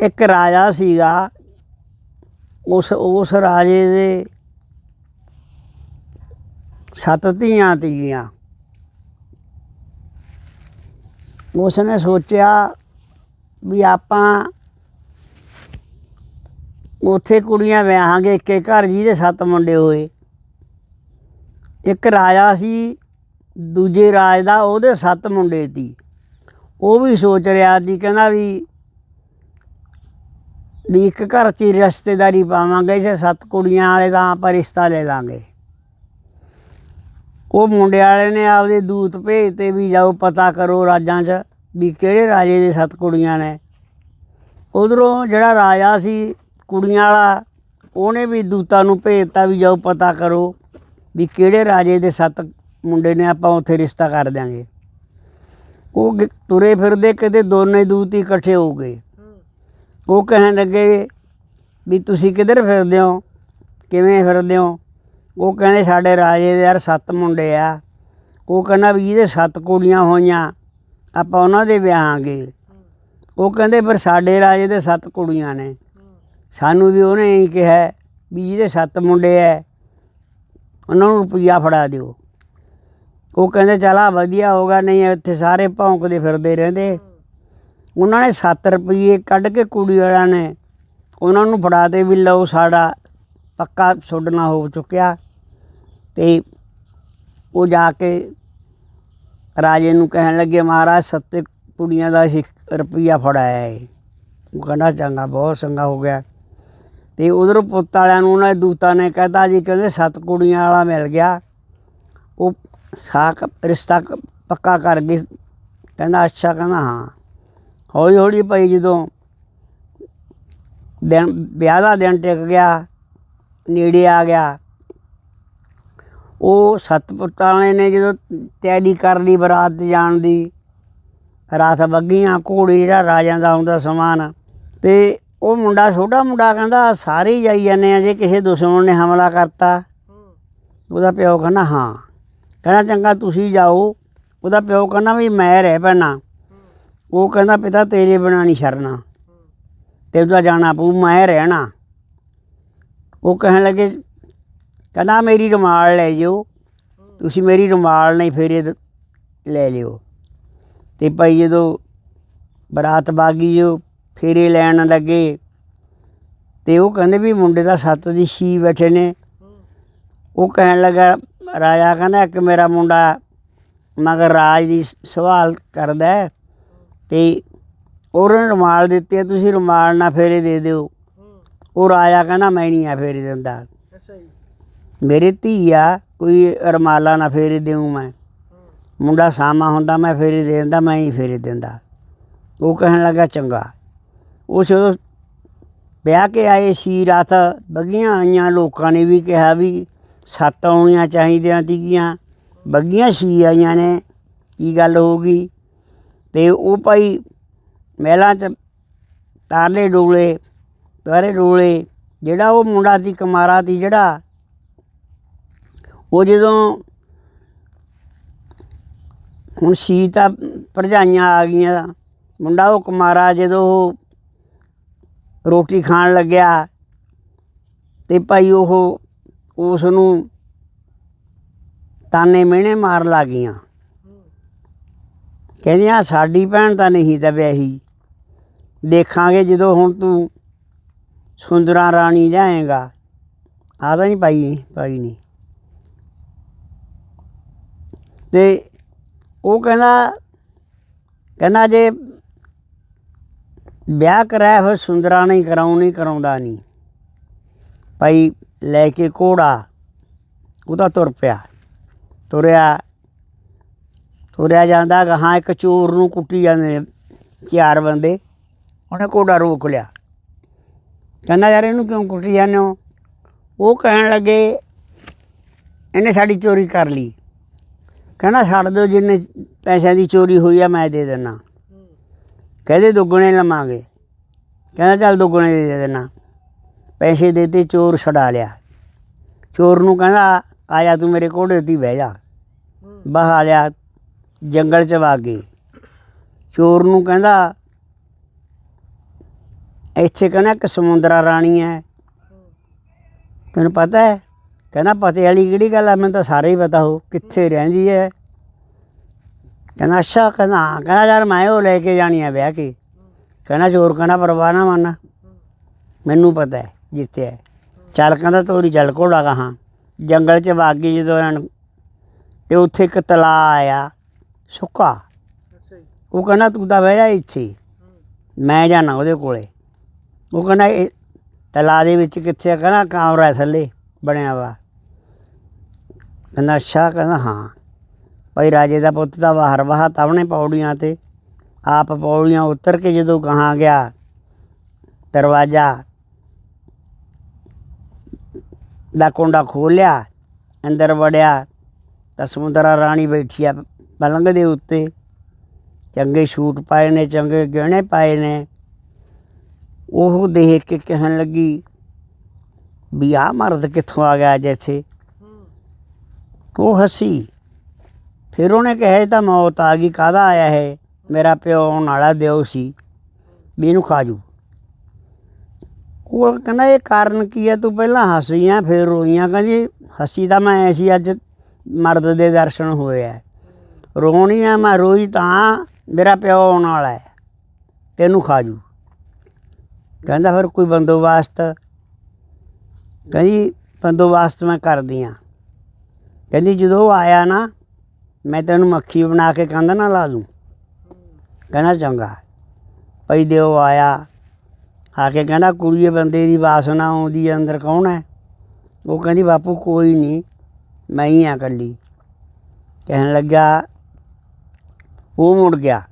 ਇੱਕ ਰਾਜਾ ਸੀਗਾ, ਉਸ ਉਸ ਰਾਜੇ ਦੇ ਸੱਤ ਧੀਆਂ ਤੀਆਂ ਉਸ ਨੇ ਸੋਚਿਆ ਵੀ ਆਪਾਂ ਉੱਥੇ ਕੁੜੀਆਂ ਵਿਆਹਾਂਗੇ, ਇੱਕ ਘਰ ਜੀ ਦੇ ਸੱਤ ਮੁੰਡੇ ਹੋਏ। ਇੱਕ ਰਾਜਾ ਸੀ, ਦੂਜੇ ਰਾਜ ਦਾ ਉਹਦੇ ਸੱਤ ਮੁੰਡੇ ਸੀ। ਉਹ ਵੀ ਸੋਚ ਰਿਹਾ ਸੀ, ਕਹਿੰਦਾ ਵੀ ਵੀ ਇੱਕ ਘਰ 'ਚ ਹੀ ਰਿਸ਼ਤੇਦਾਰੀ ਪਾਵਾਂਗੇ ਜੇ ਸੱਤ ਕੁੜੀਆਂ ਵਾਲੇ ਦਾ ਆਪਾਂ ਰਿਸ਼ਤਾ ਲੈ ਲਾਂਗੇ। ਉਹ ਮੁੰਡੇ ਵਾਲੇ ਨੇ ਆਪਦੇ ਦੂਤ ਭੇਜਤੇ ਵੀ ਜਾਓ, ਪਤਾ ਕਰੋ ਰਾਜਾਂ 'ਚ ਵੀ ਕਿਹੜੇ ਰਾਜੇ ਦੇ ਸੱਤ ਕੁੜੀਆਂ ਨੇ। ਉਧਰੋਂ ਜਿਹੜਾ ਰਾਜਾ ਸੀ ਕੁੜੀਆਂ ਵਾਲਾ, ਉਹਨੇ ਵੀ ਦੂਤਾਂ ਨੂੰ ਭੇਜਤਾ ਵੀ ਜਾਓ, ਪਤਾ ਕਰੋ ਵੀ ਕਿਹੜੇ ਰਾਜੇ ਦੇ ਸੱਤ ਮੁੰਡੇ ਨੇ ਆਪਾਂ ਉੱਥੇ ਰਿਸ਼ਤਾ ਕਰ ਦਿਆਂਗੇ। ਉਹ ਤੁਰੇ ਫਿਰਦੇ ਕਿਤੇ ਦੋਨੇ ਦੂਤ ਹੀ ਇਕੱਠੇ ਹੋ ਗਏ। ਉਹ ਕਹਿਣ ਲੱਗੇ ਵੀ ਤੁਸੀਂ ਕਿੱਧਰ ਫਿਰਦੇ ਹੋ? ਕਿਵੇਂ ਫਿਰਦੇ ਹੋ? ਉਹ ਕਹਿੰਦੇ ਸਾਡੇ ਰਾਜੇ ਦੇ ਯਾਰ ਸੱਤ ਮੁੰਡੇ ਆ। ਉਹ ਕਹਿੰਦਾ ਵੀ ਇਹਦੇ ਸੱਤ ਕੁੜੀਆਂ ਹੋਈਆਂ, ਆਪਾਂ ਉਹਨਾਂ ਦੇ ਵਿਆਹਾਂਗੇ। ਉਹ ਕਹਿੰਦੇ ਪਰ ਸਾਡੇ ਰਾਜੇ ਦੇ ਸੱਤ ਕੁੜੀਆਂ ਨੇ। ਸਾਨੂੰ ਵੀ ਉਹਨੇ ਹੀ ਕਿਹਾ ਵੀ ਜਿਹਦੇ ਸੱਤ ਮੁੰਡੇ ਐ, ਉਹਨਾਂ ਨੂੰ ਰੁਪਈਆ ਫੜਾ ਦਿਓ। ਉਹ ਕਹਿੰਦੇ ਚਲਾ ਵਧੀਆ ਹੋਗਾ ਨਹੀਂ ਇੱਥੇ ਸਾਰੇ ਭੌਂਕਦੇ ਫਿਰਦੇ ਰਹਿੰਦੇ। ਉਹਨਾਂ ਨੇ 7 ਰੁਪਏ ਕੱਢ ਕੇ ਕੁੜੀ ਵਾਲਿਆਂ ਨੇ ਉਹਨਾਂ ਨੂੰ ਫੜਾ ਦੇ ਵੀ ਲਓ ਸਾਡਾ ਪੱਕਾ ਛੋਡਣਾ ਹੋ ਚੁੱਕਿਆ। ਤੇ ਉਹ ਜਾ ਕੇ ਰਾਜੇ ਨੂੰ ਕਹਿਣ ਲੱਗੇ, ਮਹਾਰਾਜ, ਸੱਤੇ ਕੁੜੀਆਂ ਦਾ ਅਸੀਂ ਰੁਪਈਆ ਫੜਾਇਆ ਏ। ਉਹ ਕਹਿੰਦਾ, ਚੰਗਾ, ਬਹੁਤ ਚੰਗਾ ਹੋ ਗਿਆ। ਤੇ ਉਧਰ ਪੁੱਤ ਵਾਲਿਆਂ ਨੂੰ ਉਹਨਾਂ ਦੇ ਦੂਤਾਂ ਨੇ ਕਹਿਤਾ, ਜੀ, ਕਹਿੰਦੇ ਸੱਤ ਕੁੜੀਆਂ ਵਾਲਾ ਮਿਲ ਗਿਆ। ਉਹ ਸਾਕ, ਰਿਸ਼ਤਾ ਪੱਕਾ ਕਰ ਗਏ। ਕਹਿੰਦਾ, ਅੱਛਾ, ਕਹਿੰਦਾ, ਹਾਂ। ਹੌਲੀ ਹੌਲੀ ਭਾਈ ਜਦੋਂ ਦਿਨ, ਵਿਆਹ ਦਾ ਦਿਨ ਟਿਕ ਗਿਆ, ਨੇੜੇ ਆ ਗਿਆ, ਉਹ ਸੱਤ ਪੁੱਤਾਂ ਵਾਲੇ ਨੇ ਜਦੋਂ ਤਿਆਰੀ ਕਰ ਲਈ ਬਰਾਤ ਜਾਣ ਦੀ ਰਾਤ ਬੱਗੀਆਂ ਘੋੜੀ ਜਿਹੜਾ ਰਾਜਾਂ ਦਾ ਆਉਂਦਾ ਸਮਾਨ, ਤੇ ਉਹ ਮੁੰਡਾ, ਛੋਟਾ ਮੁੰਡਾ ਕਹਿੰਦਾ ਸਾਰੇ ਹੀ ਜਾਈ ਜਾਂਦੇ ਆ, ਜੇ ਕਿਸੇ ਦੁਸ਼ਮਣ ਨੇ ਹਮਲਾ ਕਰਤਾ। ਉਹਦਾ ਪਿਓ ਕਹਿੰਦਾ, ਹਾਂ। ਕਹਿੰਦਾ, ਚੰਗਾ, ਤੁਸੀਂ ਜਾਓ। ਉਹਦਾ ਪਿਓ ਕਹਿੰਦਾ, ਵੀ ਮੈਂ ਰਹਿ ਪੈਣਾ। ਉਹ ਕਹਿੰਦਾ ਪਿਤਾ ਤੇਰੇ ਬਿਨਾਂ ਨਹੀਂ ਛਰਨਾ ਤੇ ਉਹਦਾ ਜਾਣਾ ਪਊ, ਮੈਂ ਰਹਿਣਾ। ਉਹ ਕਹਿਣ ਲੱਗੇ, ਕਹਿੰਦਾ ਮੇਰੀ ਰੁਮਾਲ ਲੈ ਜਿਓ। ਤੁਸੀਂ ਮੇਰੀ ਰੁਮਾਲ ਨਹੀਂ ਫੇਰੇ ਲੈ ਲਿਓ। ਤੇ ਭਾਈ ਜਦੋਂ ਬਰਾਤ ਬਾਗੀ ਜੋ, ਫੇਰੇ ਲੈਣ ਲੱਗੇ। ਤੇ ਉਹ ਕਹਿੰਦੇ ਵੀ ਮੁੰਡੇ ਦਾ ਸੱਤ ਦੀ ਛੀ ਬੈਠੇ ਨੇ। ਉਹ ਕਹਿਣ ਲੱਗਾ, ਰਾਜਾ ਕਹਿੰਦਾ, ਇੱਕ ਮੇਰਾ ਮੁੰਡਾ ਮਗਰ ਰਾਜ ਦੀ ਸਵਾਲ ਕਰਦਾ ਤੇ ਉਹਨੇ ਰੁਮਾਲ ਦਿੱਤੇ ਤੁਸੀਂ ਰੁਮਾਲ ਨਾ ਫੇਰੇ ਦੇ ਦਿਓ। ਉਹ ਰਾਜਾ ਕਹਿੰਦਾ ਮੈਂ ਨਹੀਂ ਆ ਫੇਰੇ ਦਿੰਦਾ। ਅੱਛਾ ਜੀ। ਮੇਰੇ ਧੀ ਆ ਕੋਈ ਰਮਾਲਾ ਨਾ ਫੇਰੇ ਦੇਉ ਮੈਂ। ਮੁੰਡਾ ਸਾਮਾ ਹੁੰਦਾ ਮੈਂ ਫੇਰੇ ਦੇ ਦਿੰਦਾ ਮੈਂ ਹੀ ਫੇਰੇ ਦਿੰਦਾ। ਉਹ ਕਹਿਣ ਲੱਗਾ ਚੰਗਾ। ਉਹ ਜਦੋਂ ਵਿਆਹ ਕੇ ਆਏ ਸੀ ਰਾਤ ਬੱਗੀਆਂ ਆਈਆਂ ਲੋਕਾਂ ਨੇ ਵੀ ਕਿਹਾ ਵੀ ਸੱਤ ਆਉਣੀਆਂ ਚਾਹੀਦੀਆਂ ਤੀਗੀਆਂ। ਬੱਗੀਆਂ ਸੀ ਆਈਆਂ ਨੇ ਕੀ ਗੱਲ ਹੋ ਗਈ? ਤੇ ਉਹ ਭਾਈ ਮਹਿਲਾਂ ਚ ਤਾਰਲੇ ਡੋਲੇ ਤਾਰੇ ਡੋਲੇ, ਜਿਹੜਾ ਉਹ ਮੁੰਡਾ ਸੀ, ਕਮਾਰਾ ਸੀ ਜਿਹੜਾ, ਉਹ ਜਦੋਂ ਹੁਣ ਸੀ ਤਾਂ ਭਰਜਾਈਆਂ ਆ ਗਈਆਂ, ਮੁੰਡਾ ਉਹ ਕੁਮਾਰਾ ਜਦੋਂ ਉਹ ਰੋਟੀ ਖਾਣ ਲੱਗਿਆ ਤੇ ਭਾਈ ਉਹ ਉਸ ਨੂੰ ਤਾਨੇ ਮਿਹਣੇ ਮਾਰ ਲੱਗੀਆਂ ਕਹਿੰਦੀਆਂ ਸਾਡੀ ਭੈਣ ਤਾਂ ਨਹੀਂ ਤਾਂ ਵਿਆਹੀ ਦੇਖਾਂਗੇ ਜਦੋਂ ਹੁਣ ਤੂੰ ਸੁੰਦਰਾਂ ਰਾਣੀ ਜਾਏਗਾ। ਆ ਤਾਂ ਨਹੀਂ ਪਾਈ ਪਾਈ ਨਹੀਂ। ਤੇ ਉਹ ਕਹਿੰਦਾ ਕਹਿੰਦਾ ਜੇ ਵਿਆਹ ਕਰਾਇਆ ਹੋਇਆ ਸੁੰਦਰਾ ਨਹੀਂ ਕਰਾਉ ਨਹੀਂ, ਕਰਾਉਂਦਾ ਨਹੀਂ। ਭਾਈ, ਲੈ ਕੇ ਘੋੜਾ, ਉਹਦਾ ਤੁਰ ਪਿਆ। ਤੁਰਿਆ ਤੁਰਿਆ ਜਾਂਦਾ ਗਾਹਾਂ ਇੱਕ ਚੋਰ ਨੂੰ ਕੁੱਟੀ ਜਾਂਦੇ ਨੇ ਚਾਰ ਬੰਦੇ। ਉਹਨੇ ਘੋੜਾ ਰੋਕ ਲਿਆ। ਕਹਿੰਦਾ, ਯਾਰ, ਇਹਨੂੰ ਕਿਉਂ ਕੁੱਟੀ ਜਾਂਦੇ ਹੋ? ਉਹ ਕਹਿਣ ਲੱਗੇ, ਇਹਨੇ ਸਾਡੀ ਚੋਰੀ ਕਰ ਲਈ। ਕਹਿੰਦਾ, ਛੱਡ ਦਿਓ ਜਿੰਨੇ ਪੈਸਿਆਂ ਦੀ ਚੋਰੀ ਹੋਈ ਆ, ਮੈਂ ਦੇ ਦੇਣਾ ਕਹਿੰਦੇ, ਦੁੱਗਣੇ ਲਵਾਂਗੇ। ਕਹਿੰਦਾ, ਚੱਲ ਦੁੱਗਣੇ ਦੇ ਦੇਣਾ ਪੈਸੇ ਦੇਤੇ ਚੋਰ ਛਡਾ ਲਿਆ। ਚੋਰ ਨੂੰ ਕਹਿੰਦਾ ਆਇਆ ਤੂੰ ਮੇਰੇ ਘੋੜੇ ਉੱਤੇ ਬਹਿ ਜਾ। ਬਹਾ ਲਿਆ ਜੰਗਲ ਚ ਵਗ ਗਏ ਚੋਰ ਨੂੰ ਕਹਿੰਦਾ, ਇੱਥੇ ਕਹਿੰਦਾ ਇੱਕ ਸਮੁੰਦਰਾ ਰਾਣੀ ਹੈ। ਤੈਨੂੰ ਪਤਾ ਹੈ? ਕਹਿੰਦਾ, ਪਤੇ ਵਾਲੀ ਕਿਹੜੀ ਗੱਲ ਆ? ਮੈਨੂੰ ਤਾਂ ਸਾਰੇ ਹੀ ਪਤਾ ਹੋ, ਕਿੱਥੇ ਰਹਿੰਦੀ ਹੈ? ਕਹਿੰਦਾ, ਅੱਛਾ, ਕਹਿੰਦਾ, ਹਾਂ। ਕਹਿੰਦਾ, ਯਾਰ ਮੈਂ ਉਹ ਲੈ ਕੇ ਜਾਣੀ ਹੈ ਵਿਆਹ ਕੇ। ਕਹਿੰਦਾ, ਚੋਰ ਕਹਿੰਦਾ, ਪਰਵਾਹ ਨਾ ਮੰਨ। ਮੈਨੂੰ ਪਤਾ ਹੈ, ਜਿੱਥੇ ਹੈ। ਚੱਲ ਕਹਿੰਦਾ, ਤੋਰੀ ਜਲ ਘੋੜਾ ਕਹਾਂ। ਜੰਗਲ 'ਚ ਵਾਗੀ ਜਦੋਂ ਇਹਨਾਂ ਨੂੰ, ਤੇ ਉੱਥੇ ਇੱਕ ਤਲਾ ਆਇਆ। ਸੁੱਕਾ। ਅੱਛਾ ਜੀ। ਉਹ ਕਹਿੰਦਾ ਤੂੰ ਤਾਂ ਬਹਿ ਜਾ ਇੱਥੇ। ਹੀ। ਮੈਂ ਜਾਣਾ ਉਹਦੇ ਕੋਲੇ। ਉਹ ਕਹਿੰਦਾ ਇਹ ਤਲਾ ਦੇ ਵਿੱਚ ਕਿੱਥੇ ਆ? ਕਹਿੰਦਾ ਕਮਰਾ ਹੈ ਥੱਲੇ ਬਣਿਆ ਵਾ। ਕਹਿੰਦਾ ਅੱਛਾ? ਕਹਿੰਦਾ ਹਾਂ। ਭਾਈ ਰਾਜੇ ਦਾ ਪੁੱਤ ਤਾਂ ਬਾਹਰ ਬਾਹਾ ਤਾਵਣੇ ਪੌੜੀਆਂ ਤੇ। ਆਪ ਪੌੜੀਆਂ ਉਤਰ ਕੇ ਜਦੋਂ ਕਹਾਂ ਗਿਆ ਦਰਵਾਜ਼ਾ ਦਾ ਕੁੰਡਾ ਖੋਲਿਆ ਅੰਦਰ ਵੜਿਆ ਤਾਂ ਸਮੁੰਦਰਾ ਰਾਣੀ ਬੈਠੀ ਆ ਪਲੰਗ ਦੇ ਉੱਤੇ। ਚੰਗੇ ਸ਼ੂਟ ਪਾਏ ਨੇ, ਚੰਗੇ ਗਹਿਣੇ ਪਾਏ ਨੇ। ਉਹ ਦੇਖ ਕੇ ਕਹਿਣ ਲੱਗੀ, ਵੀ ਆ ਮਰਦ ਕਿੱਥੋਂ ਆ ਗਿਆ ਜੈਸੇ ਹੂੰ ਉਹ ਹੱਸੀ। ਫਿਰ ਉਹਨੇ ਕਿਹਾ, ਇਹ ਤਾਂ ਮੌਤ ਆ ਗਈ, ਕਾਹਦਾ ਆਇਆ ਹੈ ਮੇਰਾ ਪਿਓ ਆਉਣ ਵਾਲਾ, ਦਿਓ ਸੀ। ਵੀ ਇਹਨੂੰ ਖਾਜੂ ਉਹ ਕਹਿੰਦਾ, ਇਹ ਕਾਰਨ ਕੀ ਹੈ ਤੂੰ ਪਹਿਲਾਂ ਹੱਸੀਆਂ ਫਿਰ ਰੋਈਆਂ। ਕਹਿੰਦੀ, ਹੱਸੀ ਤਾਂ ਮੈਂ ਐਸੀ ਅੱਜ ਮਰਦ ਦੇ ਦਰਸ਼ਨ ਹੋਏ ਆ। ਰੋਣੀ ਆ ਮੈਂ ਰੋਈ ਤਾਂ ਮੇਰਾ ਪਿਓ ਆਉਣ ਵਾਲਾ ਹੈ, ਤੈਨੂੰ ਖਾਜੂ ਕਹਿੰਦਾ ਫਿਰ ਕੋਈ ਬੰਦੋਬਸਤ? ਕਹਿੰਦੀ ਬੰਦੋਬਸਤ ਮੈਂ ਕਰਦੀ ਆ ਕਹਿੰਦੀ ਜਦੋਂ ਉਹ ਆਇਆ ਨਾ, ਮੈਂ ਤੈਨੂੰ ਮੱਖੀ ਬਣਾ ਕੇ ਕੰਧ ਨਾ ਲਾ ਦੂੰ। ਕਹਿੰਦਾ ਚੰਗਾ। ਭਈ ਦਿਓ ਆਇਆ। ਆ ਕੇ ਕਹਿੰਦਾ ਕੁੜੀਏ ਬੰਦੇ ਦੀ ਵਾਸਨਾ ਆਉਂਦੀ ਹੈ, ਅੰਦਰ ਕੌਣ ਹੈ? ਉਹ ਕਹਿੰਦੀ ਬਾਪੂ ਕੋਈ ਨਹੀਂ, ਮੈਂ ਹੀ ਆ ਇਕੱਲੀ। ਕਹਿਣ ਲੱਗਾ ਉਹ ਮੁੜ ਗਿਆ।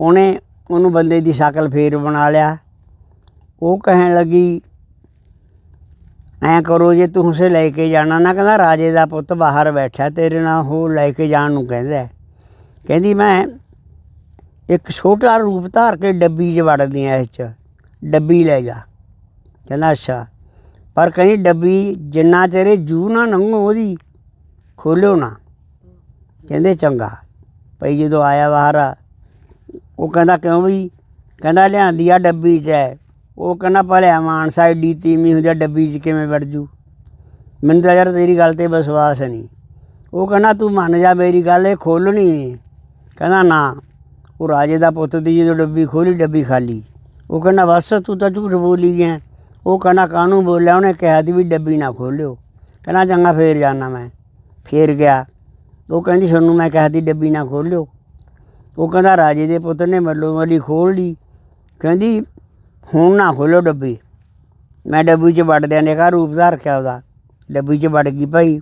ਉਹਨੇ ਉਹਨੂੰ ਬੰਦੇ ਦੀ ਸ਼ਕਲ ਫੇਰ ਬਣਾ ਲਿਆ। ਉਹ ਕਹਿਣ ਲੱਗੀ, ਐਂ ਕਰੋ ਜੇ ਤੂੰ ਉਸੇ ਲੈ ਕੇ ਜਾਣਾ ਨਾ। ਕਹਿੰਦਾ, ਰਾਜੇ ਦਾ ਪੁੱਤ ਬਾਹਰ ਬੈਠਾ ਤੇਰੇ ਨਾਲ, ਉਹ ਲੈ ਕੇ ਜਾਣ ਨੂੰ ਕਹਿੰਦਾ ਕਹਿੰਦੀ, ਮੈਂ ਇੱਕ ਛੋਟਾ ਰੂਪ ਧਾਰ ਕੇ ਡੱਬੀ 'ਚ ਵੜਦੀ ਆ ਇਸ 'ਚ। ਡੱਬੀ ਲੈ ਜਾ। ਕਹਿੰਦਾ, ਅੱਛਾ। ਪਰ ਕਹਿੰਦੀ, ਡੱਬੀ ਜਿੰਨਾ ਤੇਰੇ ਜੂ ਨਾ ਨੰਗੋ ਉਹਦੀ, ਖੋਲਿਓ ਨਾ। ਕਹਿੰਦੇ, ਚੰਗਾ। ਭਈ ਜਦੋਂ ਆਇਆ ਬਾਹਰ ਆ ਉਹ ਕਹਿੰਦਾ, ਕਿਉਂ ਵੀ ਕਹਿੰਦਾ, ਲਿਆਂਦੀ ਆ ਡੱਬੀ 'ਚ ਹੈ। ਉਹ ਕਹਿੰਦਾ, ਭਲਿਆ ਮਾਨਸਾ ਏਡੀ ਤੀਮੀ ਹੁੰਦੀ ਆ, ਡੱਬੀ 'ਚ ਕਿਵੇਂ ਵੜ ਜੂ? ਮੈਨੂੰ ਤਾਂ ਯਾਰ ਤੇਰੀ ਗੱਲ ਤੇ ਵਿਸ਼ਵਾਸ ਨਹੀਂ। ਉਹ ਕਹਿੰਦਾ, ਤੂੰ ਮੰਨ ਜਾ ਮੇਰੀ ਗੱਲ, ਇਹ ਖੋਲਣੀ ਨਹੀਂ ਕਹਿੰਦਾ, ਨਾ। ਉਹ ਰਾਜੇ ਦਾ ਪੁੱਤ ਦੀ ਜਦੋਂ ਡੱਬੀ ਖੋਲੀ ਡੱਬੀ ਖਾਲੀ। ਉਹ ਕਹਿੰਦਾ, ਬਸ, ਤੂੰ ਤਾਂ ਝੂਠ ਬੋਲੀ ਗਿਆ ਉਹ ਕਹਿੰਦਾ, ਕਾਹਨੂੰ ਬੋਲਿਆ? ਉਹਨੇ ਕਿਹਾ ਦੀ ਵੀ ਡੱਬੀ ਨਾ ਖੋਲਿਓ ਕਹਿੰਦਾ, ਚੰਗਾ, ਫੇਰ ਜਾਣਾ ਮੈਂ। ਫੇਰ ਗਿਆ। ਉਹ ਕਹਿੰਦੀ ਤੁਹਾਨੂੰ ਮੈਂ ਕਿਹਾ ਡੱਬੀ ਨਾ ਖੋਲਿਓ ਉਹ ਕਹਿੰਦਾ, ਰਾਜੇ ਦੇ ਪੁੱਤ ਨੇ ਮੱਲੋ ਮੱਲੀ ਖੋਲ ਲਈ। ਕਹਿੰਦੀ, ਹੁਣ ਨਾ ਖੋਲੋ ਡੱਬੀ। ਮੈਂ ਡੱਬੀ 'ਚ ਵੜ ਦਿਆਂ ਨੇ ਕਾ ਰੂਪ ਧਾਰ ਕੇ ਉਹਦਾ। ਡੱਬੀ 'ਚ ਵੜ ਗਈ ਭਾਈ।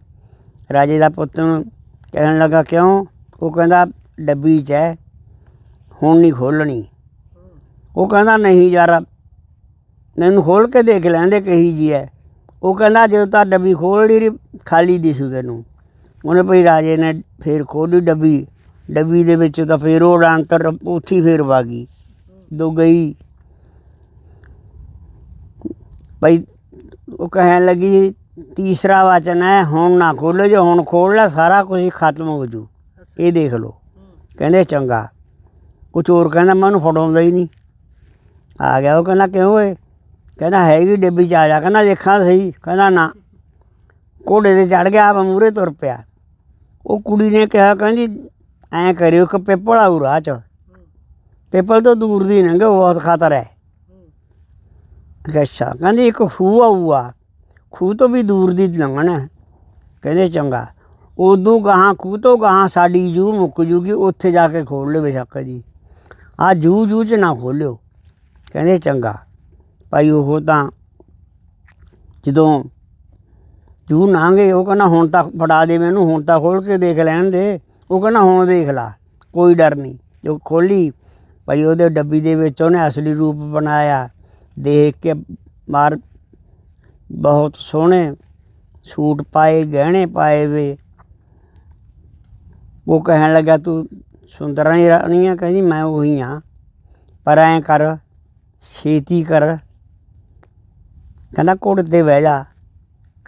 ਰਾਜੇ ਦਾ ਪੁੱਤ ਨੂੰ ਕਹਿਣ ਲੱਗਾ, ਕਿਉਂ? ਉਹ ਕਹਿੰਦਾ, ਡੱਬੀ 'ਚ ਹੈ, ਹੁਣ ਨਹੀਂ ਖੋਲਣੀ ਉਹ ਕਹਿੰਦਾ, ਨਹੀਂ ਯਾਰ, ਮੈਨੂੰ ਖੋਲ ਕੇ ਦੇਖ ਲੈਂਦੇ ਕਹੀ ਜੀ ਹੈ। ਉਹ ਕਹਿੰਦਾ, ਜਦੋਂ ਤਾਂ ਡੱਬੀ ਖੋਲ ਲਈ, ਖਾਲੀ ਦਿਸੂ ਤੈਨੂੰ। ਉਹਨੇ ਭਈ ਰਾਜੇ ਨੇ ਫੇਰ ਖੋਲੀ ਡੱਬੀ ਡੱਬੀ ਦੇ ਵਿੱਚ ਤਾਂ ਫੇਰ ਉਹ ਅੰਤਰ ਉੱਥੀ ਹੀ ਫੇਰ ਵਾਗੀ ਦੋ ਗਈ। ਭਈ ਉਹ ਕਹਿਣ ਲੱਗੀ, ਤੀਸਰਾ ਵਚਨ ਹੈ, ਹੁਣ ਨਾ ਖੋਲੋ ਜੇ ਹੁਣ ਖੋਲ ਲੈ, ਸਾਰਾ ਕੁਝ ਖਤਮ ਹੋ ਜੂ। ਇਹ ਦੇਖ ਲਓ। ਕਹਿੰਦੇ ਚੰਗਾ। ਉਹ ਚੋਰ ਕਹਿੰਦਾ, ਮੈਂ ਉਹਨੂੰ ਫੜਾਉਂਦਾ ਹੀ ਨਹੀਂ। ਆ ਗਿਆ ਉਹ ਕਹਿੰਦਾ, ਕਿਉਂ ਓਏ? ਕਹਿੰਦਾ, ਹੈਗੀ ਡੱਬੀ ਚ ਆ ਜਾ। ਕਹਿੰਦਾ, ਦੇਖਾਂ ਸਹੀ। ਕਹਿੰਦਾ, ਨਾ। ਘੋੜੇ ਤੇ ਚੜ ਗਿਆ, ਆਪ ਮੂਰੇ ਤੁਰ ਪਿਆ। ਉਹ ਕੁੜੀ ਨੇ ਕਿਹਾ, ਕਹਿੰਦੀ, ਐਂ ਕਰਿਓ ਕਿ ਪੇਪਲ ਆਊ ਰਾਹ ਚ। ਪਿੱਪਲ ਤੋਂ ਦੂਰ ਦੀ ਨੰਗੇ ਬਹੁਤ ਖਤਰ ਹੈ ਅੱਛਾ ਕਹਿੰਦੀ ਇੱਕ ਖੂਹ ਆਊਗਾ। ਖੂਹ ਤੋਂ ਵੀ ਦੂਰ ਦੀ ਲੰਘਣਾ ਕਹਿੰਦੇ, ਚੰਗਾ। ਉਦੋਂ ਗਾਹਾਂ, ਖੂਹ ਤੋਂ ਗਾਹਾਂ ਸਾਡੀ ਜੂ ਮੁੱਕ ਜੂਗੀ, ਉੱਥੇ ਜਾ ਕੇ ਖੋਲ ਲਿਓ ਬੇਸ਼ੱਕ ਜੀ। ਆ ਜੂ ਜੂ ਚ ਨਾ ਖੋਲਿਓ। ਕਹਿੰਦੇ, ਚੰਗਾ। ਭਾਈ, ਉਹ ਤਾਂ ਜਦੋਂ ਜੂ ਨਾਂਗੇ, ਉਹ ਕਹਿੰਦਾ ਹੁਣ ਤਾਂ ਫੜਾ ਦੇ ਮੈਨੂੰ, ਹੁਣ ਤਾਂ ਖੋਲ ਕੇ ਦੇਖ ਲੈਣ ਦੇ। ਉਹ ਕਹਿੰਦਾ ਹੁਣ ਦੇਖ ਲਾ, ਕੋਈ ਡਰ ਨਹੀਂ। ਜੋ ਖੋਲੀ ਭਾਈ ਉਹਦੇ ਡੱਬੀ ਦੇ ਵਿੱਚ ਉਹਨੇ ਅਸਲੀ ਰੂਪ ਬਣਾਇਆ। ਦੇਖ ਕੇ ਮਾਰ, ਬਹੁਤ ਸੋਹਣੇ ਸੂਟ ਪਾਏ, ਗਹਿਣੇ ਪਾਏ ਵੇ। ਉਹ ਕਹਿਣ ਲੱਗਾ, ਤੂੰ ਸੁੰਦਰਾਂ ਹੀ ਰਾਣੀ ਆ ਕਹਿੰਦੀ, ਮੈਂ ਉਹੀ ਆ ਪਰ ਐਂ ਕਰ, ਛੇਤੀ ਕਰ। ਕਹਿੰਦਾ ਘੋੜੇ ਤੇ ਬਹਿ ਜਾ।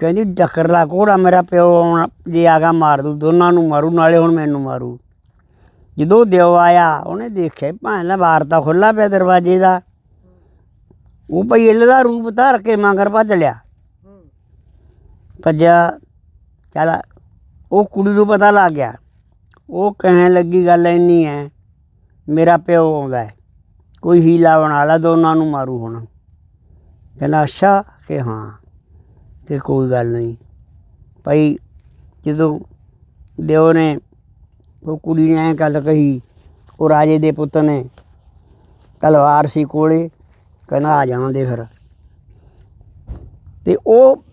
ਕਹਿੰਦੀ ਡੱਕਰ ਲਾ ਘੋੜਾ ਮੇਰਾ ਪਿਓ ਆਉਣ, ਜੇ ਆਗਾ ਮਾਰ ਦੂ, ਦੋਨਾਂ ਨੂੰ ਮਾਰੂ, ਨਾਲੇ ਹੁਣ ਮੈਨੂੰ ਮਾਰੂ। ਜਦੋਂ ਦਿਓ ਆਇਆ, ਉਹਨੇ ਦੇਖਿਆ ਭਾਂ ਲਾ ਬਾਰ ਤਾਂ ਖੁੱਲਾ ਪਿਆ ਦਰਵਾਜ਼ੇ ਦਾ। ਉਹ ਭਈ ਇੱਲ ਦਾ ਰੂਪ ਧਾਰ ਕੇ ਮਗਰ ਭੱਜ ਲਿਆ। ਭੱਜਿਆ, ਚੱਲ ਉਹ ਕੁੜੀ ਨੂੰ ਪਤਾ ਲੱਗ ਗਿਆ। ਉਹ ਕਹਿਣ ਲੱਗੀ, ਗੱਲ ਇੰਨੀ ਹੈ ਮੇਰਾ ਪਿਓ ਆਉਂਦਾ ਹੈ ਕੋਈ ਹੀਲਾ ਬਣਾ ਲਾ, ਦੋਨਾਂ ਨੂੰ ਮਾਰੂ ਹੁਣ। ਕਹਿੰਦਾ, ਅੱਛਾ, ਕਿ ਹਾਂ। ਤੇ ਕੋਈ ਗੱਲ ਨਹੀਂ। ਭਾਈ ਜਦੋਂ ਦਿਓ ਨੇ ਉਹ ਕੁੜੀ ਨੇ ਐਂ ਗੱਲ ਕਹੀ ਉਹ ਰਾਜੇ ਦੇ ਪੁੱਤ ਨੇ ਤਲਵਾਰ ਸੀ ਕੋਲੇ ਕਹਿੰਦਾ ਆ ਜਾਵਾਂਦੇ ਫਿਰ। ਤੇ ਉਹ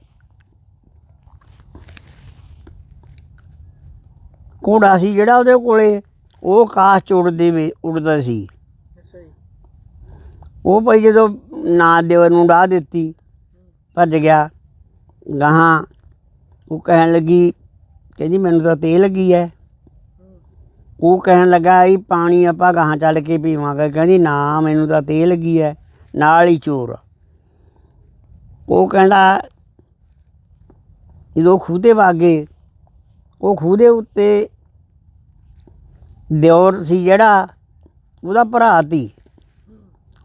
ਘੋੜਾ ਸੀ ਜਿਹੜਾ ਉਹਦੇ ਕੋਲੇ ਉਹ ਕਾਸ਼ ਚੁੜਦੇ ਵੇ ਉੜਦਾ ਸੀ। ਉਹ ਭਾਈ ਜਦੋਂ ਨਾ ਦੇਵਰ ਨੂੰ ਡਾਹ ਦਿੱਤੀ ਭੱਜ ਗਿਆ। ਗਾਹਾਂ, ਉਹ ਕਹਿਣ ਲੱਗੀ, ਕਹਿੰਦੀ ਮੈਨੂੰ ਤਾਂ ਤੇਲ ਲੱਗੀ ਐ। ਉਹ ਕਹਿਣ ਲੱਗਾ ਇਹ ਪਾਣੀ ਆਪਾਂ ਗਾਹਾਂ ਚੱਲ ਕੇ ਪੀਵਾਂਗੇ। ਕਹਿੰਦੀ, ਨਾ, ਮੈਨੂੰ ਤਾਂ ਤੇਲ ਲੱਗੀ ਐ, ਨਾਲ ਹੀ ਚੋਰ। ਉਹ ਕਹਿੰਦਾ, ਜਦੋਂ ਖੂਹ ਤੇ ਵਾਗੇ ਉਹ ਖੂਹ ਦੇ ਉੱਤੇ ਦਿਓਰ ਸੀ ਜਿਹੜਾ, ਉਹਦਾ ਭਰਾ ਤੀ।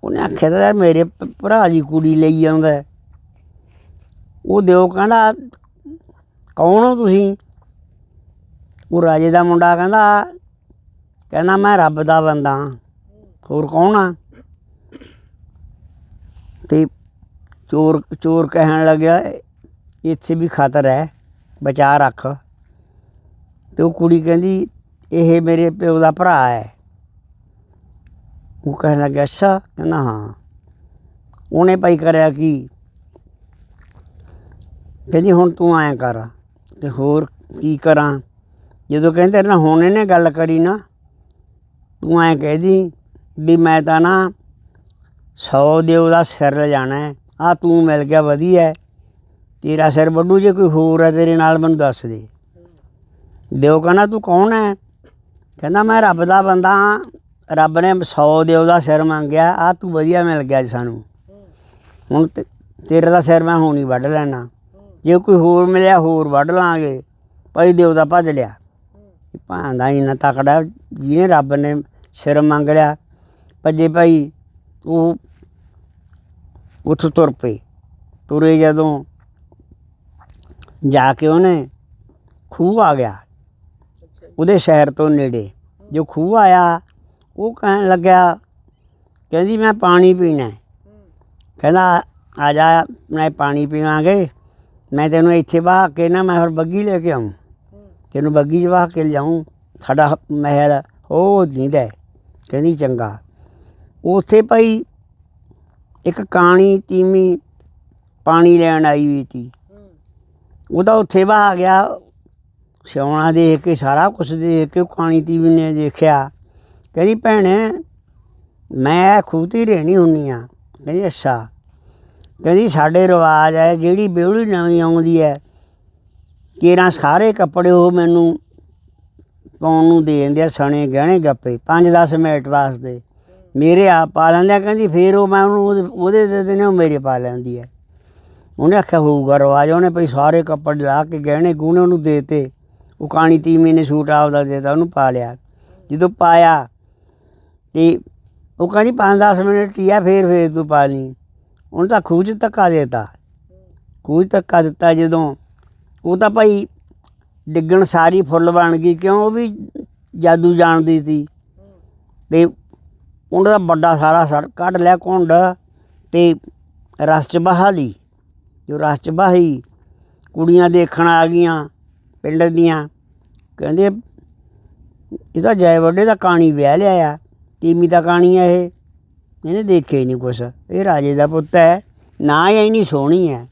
ਉਹਨੇ ਆਖਿਆ ਤਾਂ ਯਾਰ ਮੇਰੇ ਭਰਾ ਦੀ ਕੁੜੀ ਲਈ ਆਉਂਦਾ ਉਹ ਦਿਓ ਕਹਿੰਦਾ, ਕੌਣ ਹੋ ਤੁਸੀਂ? ਉਹ ਰਾਜੇ ਦਾ ਮੁੰਡਾ ਕਹਿੰਦਾ ਕਹਿੰਦਾ ਮੈਂ ਰੱਬ ਦਾ ਬੰਦਾ ਹਾਂ। ਹੋਰ ਕੌਣ ਆ? ਤੇ ਚੋਰ ਚੋਰ ਕਹਿਣ ਲੱਗਿਆ, ਇੱਥੇ ਵੀ ਖਤਰ ਹੈ, ਬਚਾ ਰੱਖ। ਤੇ ਉਹ ਕੁੜੀ ਕਹਿੰਦੀ, ਇਹ ਮੇਰੇ ਪਿਓ ਦਾ ਭਰਾ ਹੈ। ਉਹ ਕਹਿਣ ਲੱਗਾ ਅੱਛਾ, ਕਹਿੰਦਾ, ਹਾਂ। ਉਹਨੇ ਭਾਈ ਕਰਿਆ ਕਿ? ਕਹਿੰਦੀ ਹੁਣ ਤੂੰ ਐਂ ਕਰ ਤੇ ਹੋਰ ਕੀ ਕਰਾਂ? ਜਦੋਂ ਕਹਿੰਦੇ ਨਾ ਹੁਣ ਇਹਨੇ ਗੱਲ ਕਰੀ ਨਾ, ਤੂੰ ਐਂ ਕਹਿਦੀ ਵੀ ਮੈਂ ਤਾਂ ਨਾ ਸੌ ਦਿਓ ਦਾ ਸਿਰ ਲਿਜਾਣਾ ਹੈ। ਆ ਤੂੰ ਮਿਲ ਗਿਆ, ਵਧੀਆ ਤੇਰਾ ਸਿਰ ਵੱਡੂ ਜੇ ਕੋਈ ਹੋਰ ਹੈ ਤੇਰੇ ਨਾਲ ਮੈਨੂੰ ਦੱਸ ਦੇ। ਦਿਓ ਕਹਿੰਦਾ, ਤੂੰ ਕੌਣ ਹੈ? ਕਹਿੰਦਾ, ਮੈਂ ਰੱਬ ਦਾ ਬੰਦਾ ਰੱਬ ਨੇ 100 ਦਿਓ ਦਾ ਸਿਰ ਮੰਗਿਆ, ਆ ਤੂੰ ਵਧੀਆ ਮਿਲ ਗਿਆ ਜੀ ਸਾਨੂੰ। ਹੁਣ ਤੇ- ਤੇਰੇ ਦਾ ਸਿਰ ਮੈਂ ਹੁਣ ਹੀ ਵੱਢ ਲੈਣਾ। ਜੇ ਕੋਈ ਹੋਰ ਮਿਲਿਆ, ਹੋਰ ਵੱਢ ਲਾਂਗੇ। ਭਾਈ ਦਿਓ ਦਾ ਭੱਜ ਲਿਆ। ਹੂੰ ਭਾਂਦਾ ਇੰਨਾ ਤਕੜਾ, ਜਿਹਨੇ ਰੱਬ ਨੇ ਸਿਰ ਮੰਗ ਲਿਆ। ਭੱਜੇ ਭਾਈ, ਉਹ ਉੱਥੋਂ ਤੁਰ ਪਏ। ਤੁਰੇ ਜਦੋਂ ਜਾ ਕੇ ਉਹਨੇ ਖੂਹ ਆ ਗਿਆ। ਉਹਦੇ ਸ਼ਹਿਰ ਤੋਂ ਨੇੜੇ। ਜੋ ਖੂਹ ਆਇਆ, ਉਹ ਕਹਿਣ ਲੱਗਿਆ, ਕਹਿੰਦੀ, ਮੈਂ ਪਾਣੀ ਪੀਣਾ ਕਹਿੰਦਾ, ਆ ਜਾ, ਮੈਂ ਪਾਣੀ ਪੀਵਾਂਗੇ। ਮੈਂ ਤੈਨੂੰ ਇੱਥੇ ਬਾਹ ਕੇ ਨਾ, ਮੈਂ ਫਿਰ ਬੱਗੀ ਲੈ ਕੇ ਆਉਂ ਤੈਨੂੰ ਬੱਗੀ 'ਚ ਵਾਹ ਕੇ ਲਿਆਉਂ ਸਾਡਾ ਮਹਿਲ ਉਹ ਜਿੰਦਾ ਹੈ ਕਹਿੰਦੀ ਚੰਗਾ। ਉੱਥੇ ਭਾਈ ਇੱਕ ਕਾਣੀ ਤੀਮੀ ਪਾਣੀ ਲੈਣ ਆਈ ਹੋਈ ਸੀ। ਹੂੰ ਉਹਦਾ ਉੱਥੇ ਵਾ ਗਿਆ। ਸਿਉਣਾ ਦੇਖ ਕੇ, ਸਾਰਾ ਕੁਝ ਦੇਖ ਕੇ ਉਹ ਕਾਣੀ ਤੀਵੀ ਨੇ ਦੇਖਿਆ। ਕਹਿੰਦੀ ਭੈਣੇ, ਮੈਂ ਖੂਤੀ ਰਹਿਣੀ ਹੁੰਨੀ ਆ। ਕਹਿੰਦੀ ਅੱਛਾ। ਕਹਿੰਦੀ ਸਾਡੇ ਰਿਵਾਜ ਹੈ, ਜਿਹੜੀ ਬਿਹੜੀ ਨਵੀਂ ਆਉਂਦੀ ਹੈ, ਕੇਰਾਂ ਸਾਰੇ ਕੱਪੜੇ ਉਹ ਮੈਨੂੰ ਪਾਉਣ ਨੂੰ ਦੇ ਦਿੰਦੇ ਆ ਸਣੇ ਗਹਿਣੇ ਗੱਪੇ 5-10 ਮਿੰਟ ਵਾਸਤੇ। ਮੇਰੇ ਆਪ ਪਾ ਲੈਂਦੇ ਆ, ਕਹਿੰਦੀ ਫੇਰ ਉਹ ਮੈਂ ਉਹਨੂੰ ਉਹਦੇ- ਉਹਦੇ ਦੇ ਦਿੰਦੇ ਉਹ ਮੇਰੇ ਪਾ ਲੈਂਦੀ ਹੈ। ਉਹਨੇ ਆਖਿਆ, ਹੋਊਗਾ ਰਿਵਾਜ, ਉਹਨੇ ਭਈ ਸਾਰੇ ਕੱਪੜੇ ਲਾ ਕੇ ਗਹਿਣੇ ਗੂਣੇ ਉਹਨੂੰ ਦੇਤੇ। ਉਹ ਕਾਣੀ ਤੀਮੀ ਨੇ ਸੂਟ ਆਪਦਾ ਦੇਤਾ, ਉਹਨੂੰ ਪਾ ਲਿਆ। ਜਦੋਂ ਪਾਇਆ, ਤੇ ਉਹ ਕਹਿੰਦੀ 5-10 ਮਿੰਟ ਟੀਆ ਫੇਰ ਫੇਰ ਤੂੰ ਪਾ ਲਈ। ਉਹਨੇ ਤਾਂ ਖੂਹ 'ਚ ਧੱਕਾ ਦੇਤਾ। ਖੂਹ 'ਚ ਧੱਕਾ ਦਿੱਤਾ ਜਦੋਂ। ਉਹ ਤਾਂ ਭਾਈ ਡਿੱਗਣ ਸਾਰੀ ਫੁੱਲ ਬਣ ਗਈ, ਕਿਉਂ? ਉਹ ਵੀ ਜਾਦੂ ਜਾਣਦੀ ਸੀ। ਹੂੰ ਤੇ ਉਹਨਾਂ ਦਾ ਵੱਡਾ ਸਾਰਾ ਸਰ ਕੱਢ ਲਿਆ ਕੁੰਡ ਤੇ ਰਸ ਚ ਬਹਾ ਲਈ ਜੋ ਰਸ ਚ ਬਹਾਈ, ਕੁੜੀਆਂ ਦੇਖਣ ਆ ਗਈਆਂ ਪਿੰਡ ਦੀਆਂ। ਕਹਿੰਦੇ ਇਹਦਾ ਜੈ ਵੱਡੇ ਦਾ ਕਾਣੀ ਵਿਆਹ ਲਿਆ ਆ, ਤੀਮੀ ਦਾ ਕਾਣੀ ਆ ਇਹ। ਇਹਨੇ ਦੇਖਿਆ ਹੀ ਨਹੀਂ ਕੁਛ ਇਹ ਰਾਜੇ ਦਾ ਪੁੱਤ ਹੈ ਨਾ ਹੀ ਇੰਨੀ ਸੋਹਣੀ ਹੈ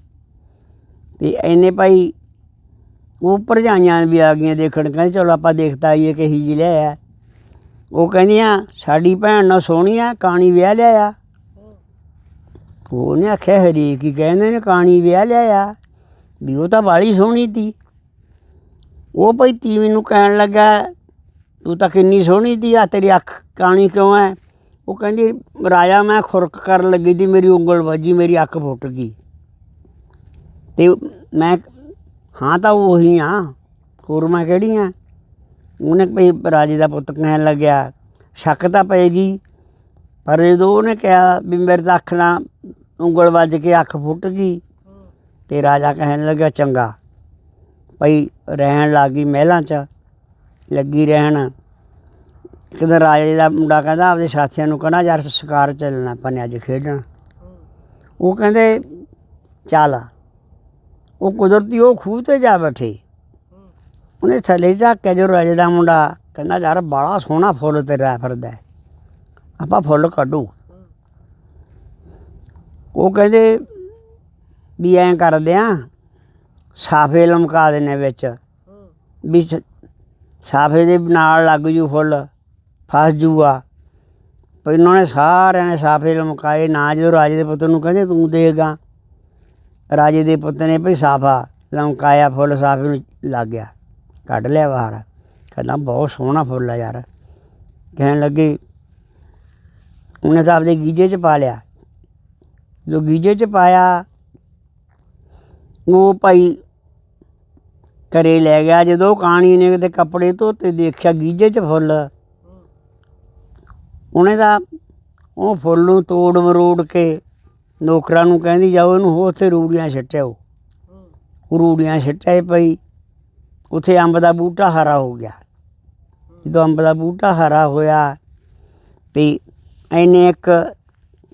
ਤੇ ਇਹਨੇ ਭਾਈ ਉਹ ਭਰਜਾਈਆਂ ਵੀ ਆ ਗਈਆਂ ਦੇਖਣ ਕਹਿੰਦੇ ਚਲੋ ਆਪਾਂ ਦੇਖਤਾ ਆਈਏ ਕਿ ਹੀ ਜੀ ਲਿਆ ਉਹ ਕਹਿੰਦੀਆਂ ਸਾਡੀ ਭੈਣ ਨਾਲ ਸੋਹਣੀ ਆ ਕਾਣੀ ਵਿਆਹ ਲਿਆ ਆ ਉਹਨੇ ਆਖਿਆ ਹਰੇਕ ਹੀ ਕਹਿੰਦੇ ਨੇ ਕਾਣੀ ਵਿਆਹ ਲਿਆ ਵੀ ਉਹ ਤਾਂ ਬਾਲੀ ਸੋਹਣੀ ਤੀ ਉਹ ਭਾਈ ਤੀਵੀਂ ਮੈਨੂੰ ਕਹਿਣ ਲੱਗਾ ਤੂੰ ਤਾਂ ਕਿੰਨੀ ਸੋਹਣੀ ਤੀ ਆ ਤੇਰੀ ਅੱਖ ਕਾਣੀ ਕਿਉਂ ਹੈ ਉਹ ਕਹਿੰਦੀ, ਰਾਜਾ ਮੈਂ ਖੁਰਕ ਕਰਨ ਲੱਗੀ ਦੀ ਮੇਰੀ ਉਂਗਲ ਵੱਜੀ, ਮੇਰੀ ਅੱਖ ਫੁੱਟ ਗਈ। ਤੇ ਮੈਂ, ਹਾਂ ਤਾਂ ਉਹੀ ਆ ਹੋਰ ਮੈਂ ਕਿਹੜੀ ਆ? ਉਹਨੇ ਭਈ ਰਾਜੇ ਦਾ ਪੁੱਤ ਕਹਿਣ ਲੱਗਿਆ, ਸ਼ੱਕ ਤਾਂ ਪਏਗੀ ਪਰ ਜਦੋਂ ਉਹਨੇ ਕਿਹਾ ਵੀ ਮੇਰੇ ਤਾਂ ਅੱਖ ਨਾ ਉਂਗਲ ਵੱਜ ਕੇ ਅੱਖ ਫੁੱਟ ਗਈ ਹੂੰ ਤੇ ਰਾਜਾ ਕਹਿਣ ਲੱਗਾ ਚੰਗਾ। ਭਈ ਰਹਿਣ ਲੱਗੀ ਮਹਿਲਾਂ 'ਚ, ਲੱਗੀ ਰਹਿਣ। ਇੱਕ ਦਿਨ ਰਾਜੇ ਦਾ ਮੁੰਡਾ ਕਹਿੰਦਾ, ਆਪਦੇ ਸਾਥੀਆਂ ਨੂੰ ਕਹਿੰਦਾ, ਯਾਰ ਸ਼ਿਕਾਰ ਚੱਲਣਾ, ਆਪਾਂ ਨੇ ਅੱਜ ਖੇਡਣ। ਉਹ ਕਹਿੰਦੇ, ਚੱਲ। ਉਹ ਕੁਦਰਤੀ, ਉਹ ਖੂਹ ਤੇ ਜਾ ਬੈਠੇ। ਉਹਨੇ ਥੱਲੇ ਜਾ ਕੇ ਜੋ ਰਾਜੇ ਦਾ ਮੁੰਡਾ। ਕਹਿੰਦਾ, ਯਾਰ ਬੜਾ ਸੋਹਣਾ ਫੁੱਲ ਤੇਰਾ ਫਿਰਦਾ। ਆਪਾਂ ਫੁੱਲ ਕੱਢੂ। ਉਹ ਕਹਿੰਦੇ ਵੀ ਐਂ ਕਰਦੇ ਆ, ਸਾਫੇ ਲਮਕਾ ਦੇਣੇ ਵਿੱਚ। ਵੀ ਸਾਫੇ ਦੇ ਨਾਲ ਲੱਗ ਜੂ ਫੁੱਲ। ਫਸ ਜੂਗਾ। ਪਰ ਇਹਨਾਂ ਨੇ ਸਾਰਿਆਂ ਨੇ ਸਾਫੇ ਲਮਕਾਏ, ਨਾ ਜਦੋਂ ਰਾਜੇ ਦੇ ਪੁੱਤ ਨੂੰ ਕਹਿੰਦੇ, ਤੂੰ ਦੇਗਾ ਰਾਜੇ ਦੇ ਪੁੱਤ ਨੇ ਭਈ ਸਾਫਾ ਲਮਕਾਇਆ, ਫੁੱਲ ਸਾਫੇ ਨੂੰ ਲੱਗ ਗਿਆ, ਕੱਢ ਲਿਆ ਬਾਹਰ। ਕਹਿੰਦਾ, ਬਹੁਤ ਸੋਹਣਾ ਫੁੱਲ ਆ ਯਾਰ। ਕਹਿਣ ਲੱਗੇ, ਉਹਨੇ ਤਾਂ ਆਪਦੇ ਗੀਜੇ 'ਚ ਪਾ ਲਿਆ। ਜੋ ਗੀਜੇ 'ਚ ਪਾਇਆ, ਉਹ ਭਾਈ ਘਰੇ ਲੈ ਗਿਆ। ਜਦੋਂ ਕਾਣੀ ਨੇ ਉਹਦੇ ਕੱਪੜੇ ਧੋਤੇ, ਦੇਖਿਆ ਗੀਜੇ 'ਚ ਫੁੱਲ। ਉਹਨੇ ਤਾਂ ਉਹ ਫੁੱਲ ਨੂੰ ਤੋੜ ਮਰੋੜ ਕੇ ਨੌਕਰਾਂ ਨੂੰ ਕਹਿੰਦੀ ਜਾਓ ਇਹਨੂੰ ਹੋ ਉੱਥੇ ਰੂੜੀਆਂ ਛੱਟਿਓ ਉਹ। ਰੂੜੀਆਂ ਛੱਟੇ ਪਈ ਉੱਥੇ ਅੰਬ ਦਾ ਬੂਟਾ ਹਰਾ ਹੋ ਗਿਆ। ਜਦੋਂ ਅੰਬ ਦਾ ਬੂਟਾ ਹਰਾ ਹੋਇਆ ਤੇ ਐਨੇ ਇੱਕ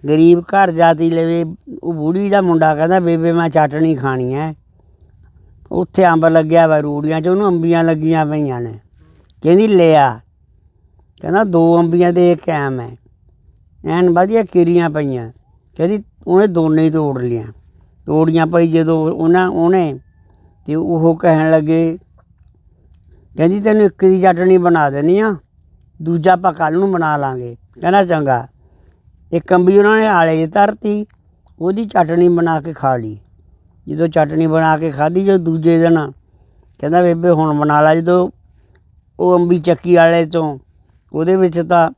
ਗਰੀਬ ਘਰ ਜਾਤੀ ਲਵੇ, ਉਹ ਬੂੜੀ ਦਾ ਮੁੰਡਾ ਕਹਿੰਦਾ, ਬੇਬੇ, ਮੈਂ ਚਟਣੀ ਖਾਣੀ ਐ। ਉੱਥੇ ਅੰਬ ਲੱਗਿਆ ਵਾ ਰੂੜੀਆਂ 'ਚ, ਉਹਨੂੰ ਅੰਬੀਆਂ ਲੱਗੀਆਂ ਪਈਆਂ ਨੇ। ਕਹਿੰਦੀ, ਲਿਆ। ਕਹਿੰਦਾ ਦੋ ਅੰਬੀਆਂ ਦੇ ਇੱਕ ਐਮ ਹੈ। ਐਨ ਵਧੀਆ ਕਿਰੀਆਂ ਪਈਆਂ। ਕਹਿੰਦੀ ਉਹਨੇ ਦੋਨੇ ਹੀ ਤੋੜ ਲੀਆਂ ਤੋੜੀਆਂ ਪਈ ਜਦੋਂ ਉਹਨਾਂ, ਉਹਨੇ ਤੇ ਉਹ ਕਹਿਣ ਲੱਗੇ, ਕਹਿੰਦੀ ਤੈਨੂੰ ਇੱਕ ਦੀ ਚਟਣੀ ਬਣਾ ਦੇਣੀ ਆ ਦੂਜਾ ਆਪਾਂ ਕੱਲ ਨੂੰ ਬਣਾ ਲਾਂਗੇ। ਕਹਿੰਦਾ ਚੰਗਾ। ਇੱਕ ਅੰਬੀ ਉਹਨਾਂ ਨੇ ਆਲੇ 'ਚ ਧਰਤੀ, ਉਹਦੀ ਚਟਣੀ ਬਣਾ ਕੇ ਖਾ ਲਈ। ਜਦੋਂ ਚਟਣੀ ਬਣਾ ਕੇ ਖਾਧੀ ਜੋ ਦੂਜੇ ਦਿਨ ਕਹਿੰਦਾ ਬੇਬੇ ਹੁਣ ਬਣਾ ਲਾ। ਜਦੋਂ ਉਹ ਅੰਬੀ ਚੱਕੀ ਵਾਲੇ ਤੋਂ ਉਹਦੇ ਵਿੱਚ ਤਾਂ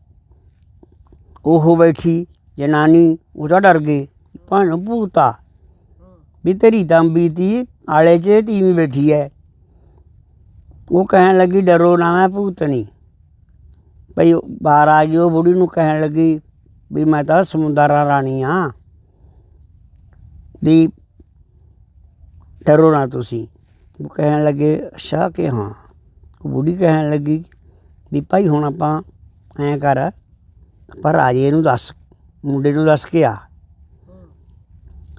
ਉਹ ਬੈਠੀ, ਜਨਾਨੀ, ਉਹਦਾ ਡਰ ਗਈ ਭਣ ਭੂਤਾ। ਵੀ ਤੇਰੀ ਤਾਂ ਅੰਬੀ ਆਲੇ 'ਚ ਤੀਵੀਂ ਬੈਠੀ ਐ। ਉਹ ਕਹਿਣ ਲੱਗੀ, ਡਰੋ ਨਾ ਮੈਂ ਭੂਤਨੀ। ਭਈ ਉਹ ਬਾਹਰ ਆ ਗਈ ਉਹ ਬੁੜੀ ਨੂੰ ਕਹਿਣ ਲੱਗੀ, ਵੀ ਮੈਂ ਤਾਂ ਸਮੁੰਦਰਾਂ ਰਾਣੀ ਆ। ਵੀ ਡਰੋ ਨਾ ਤੁਸੀਂ। ਉਹ ਕਹਿਣ ਲੱਗੇ, ਅੱਛਾ, ਕਿ ਹਾਂ? ਉਹ ਬੁੜੀ ਕਹਿਣ ਲੱਗੀ ਵੀ ਭਾਈ ਹੁਣ ਆਪਾਂ ਐਂ ਕਰ ਪਰ ਰਾਜੇ ਨੂੰ ਦੱਸ, ਮੁੰਡੇ ਨੂੰ ਦੱਸ ਕੇ ਆ।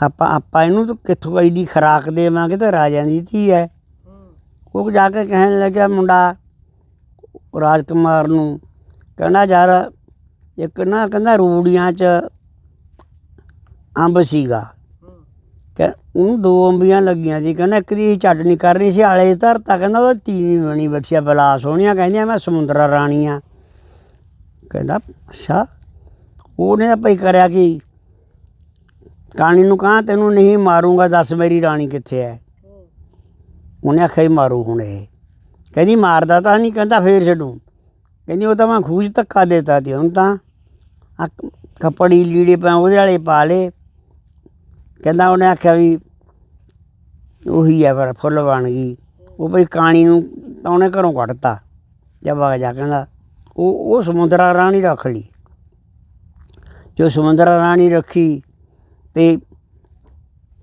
ਆਪਾਂ ਆਪਾਂ ਇਹਨੂੰ ਤਾਂ ਕਿੱਥੋਂ ਐਡੀ ਖਰਾਕ ਦੇਵਾਂਗੇ ਤਾਂ ਰਾਜਿਆਂ ਦੀ ਧੀ ਹੈ ਹੂੰ। ਉਹ ਜਾ ਕੇ ਕਹਿਣ ਲੱਗਿਆ ਮੁੰਡਾ ਰਾਜਕੁਮਾਰ ਨੂੰ, ਕਹਿੰਦਾ ਯਾਰ ਇੱਕ ਨਾ, ਕਹਿੰਦਾ ਰੂੜੀਆਂ 'ਚ ਅੰਬ ਸੀਗਾ। ਹੂੰ ਉਹਨੂੰ ਦੋ ਅੰਬੀਆਂ ਲੱਗੀਆਂ ਸੀ, ਕਹਿੰਦਾ ਇੱਕ ਦੀ ਚਟਨੀ ਕਰਨੀ ਸੀ, ਆਲੇ 'ਚ ਧਰਤਾ, ਕਹਿੰਦਾ ਉਹ ਤੀਵੀਂ ਬਣੀ ਬੱਚਿਆ ਬਲਾ ਸੋਹਣੀਆਂ, ਕਹਿੰਦੀਆਂ ਮੈਂ ਸਮੁੰਦਰਾ ਰਾਣੀ ਆ ਕਹਿੰਦਾ, ਅੱਛਾ, ਉਹਨੇ ਤਾਂ ਭਈ ਕਰਿਆ ਕਿ? ਕਾਣੀ ਨੂੰ ਕਹਾਂ ਤੈਨੂੰ ਨਹੀਂ ਮਾਰੂੰਗਾ, ਦੱਸ ਮੇਰੀ ਰਾਣੀ ਕਿੱਥੇ ਹੈ ਉਹਨੇ ਆਖਿਆ ਮਾਰੂ ਹੁਣ ਇਹ। ਕਹਿੰਦੀ, ਮਾਰਦਾ ਤਾਂ ਨਹੀਂ, ਕਹਿੰਦਾ ਫੇਰ ਛੱਡੂ। ਕਹਿੰਦੀ, ਉਹ ਤਾਂ ਮੈਂ ਖੂਜ ਧੱਕਾ ਦੇਤਾ ਤੇ ਹੁਣ ਤਾਂ ਆ ਕੱਪੜੀ ਲੀੜੇ ਪਾ ਉਹਦੇ ਵਾਲੇ ਪਾ ਲੇ ਕਹਿੰਦਾ ਉਹਨੇ ਆਖਿਆ ਵੀ ਉਹੀ ਹੈ ਪਰ ਫੁੱਲ ਬਣ ਗਈ। ਉਹ ਭਈ ਕਾਣੀ ਨੂੰ ਤਾਂ ਉਹਨੇ ਘਰੋਂ ਕੱਢਤਾ। ਜਦ ਆ ਜਾ ਕਹਿੰਦਾ, ਉਹ ਉਹ ਸਮੁੰਦਰਾ ਰਾਣੀ ਰੱਖ ਲਈ। ਜੋ ਸਮੁੰਦਰਾ ਰਾਣੀ ਰੱਖੀ ਤੇ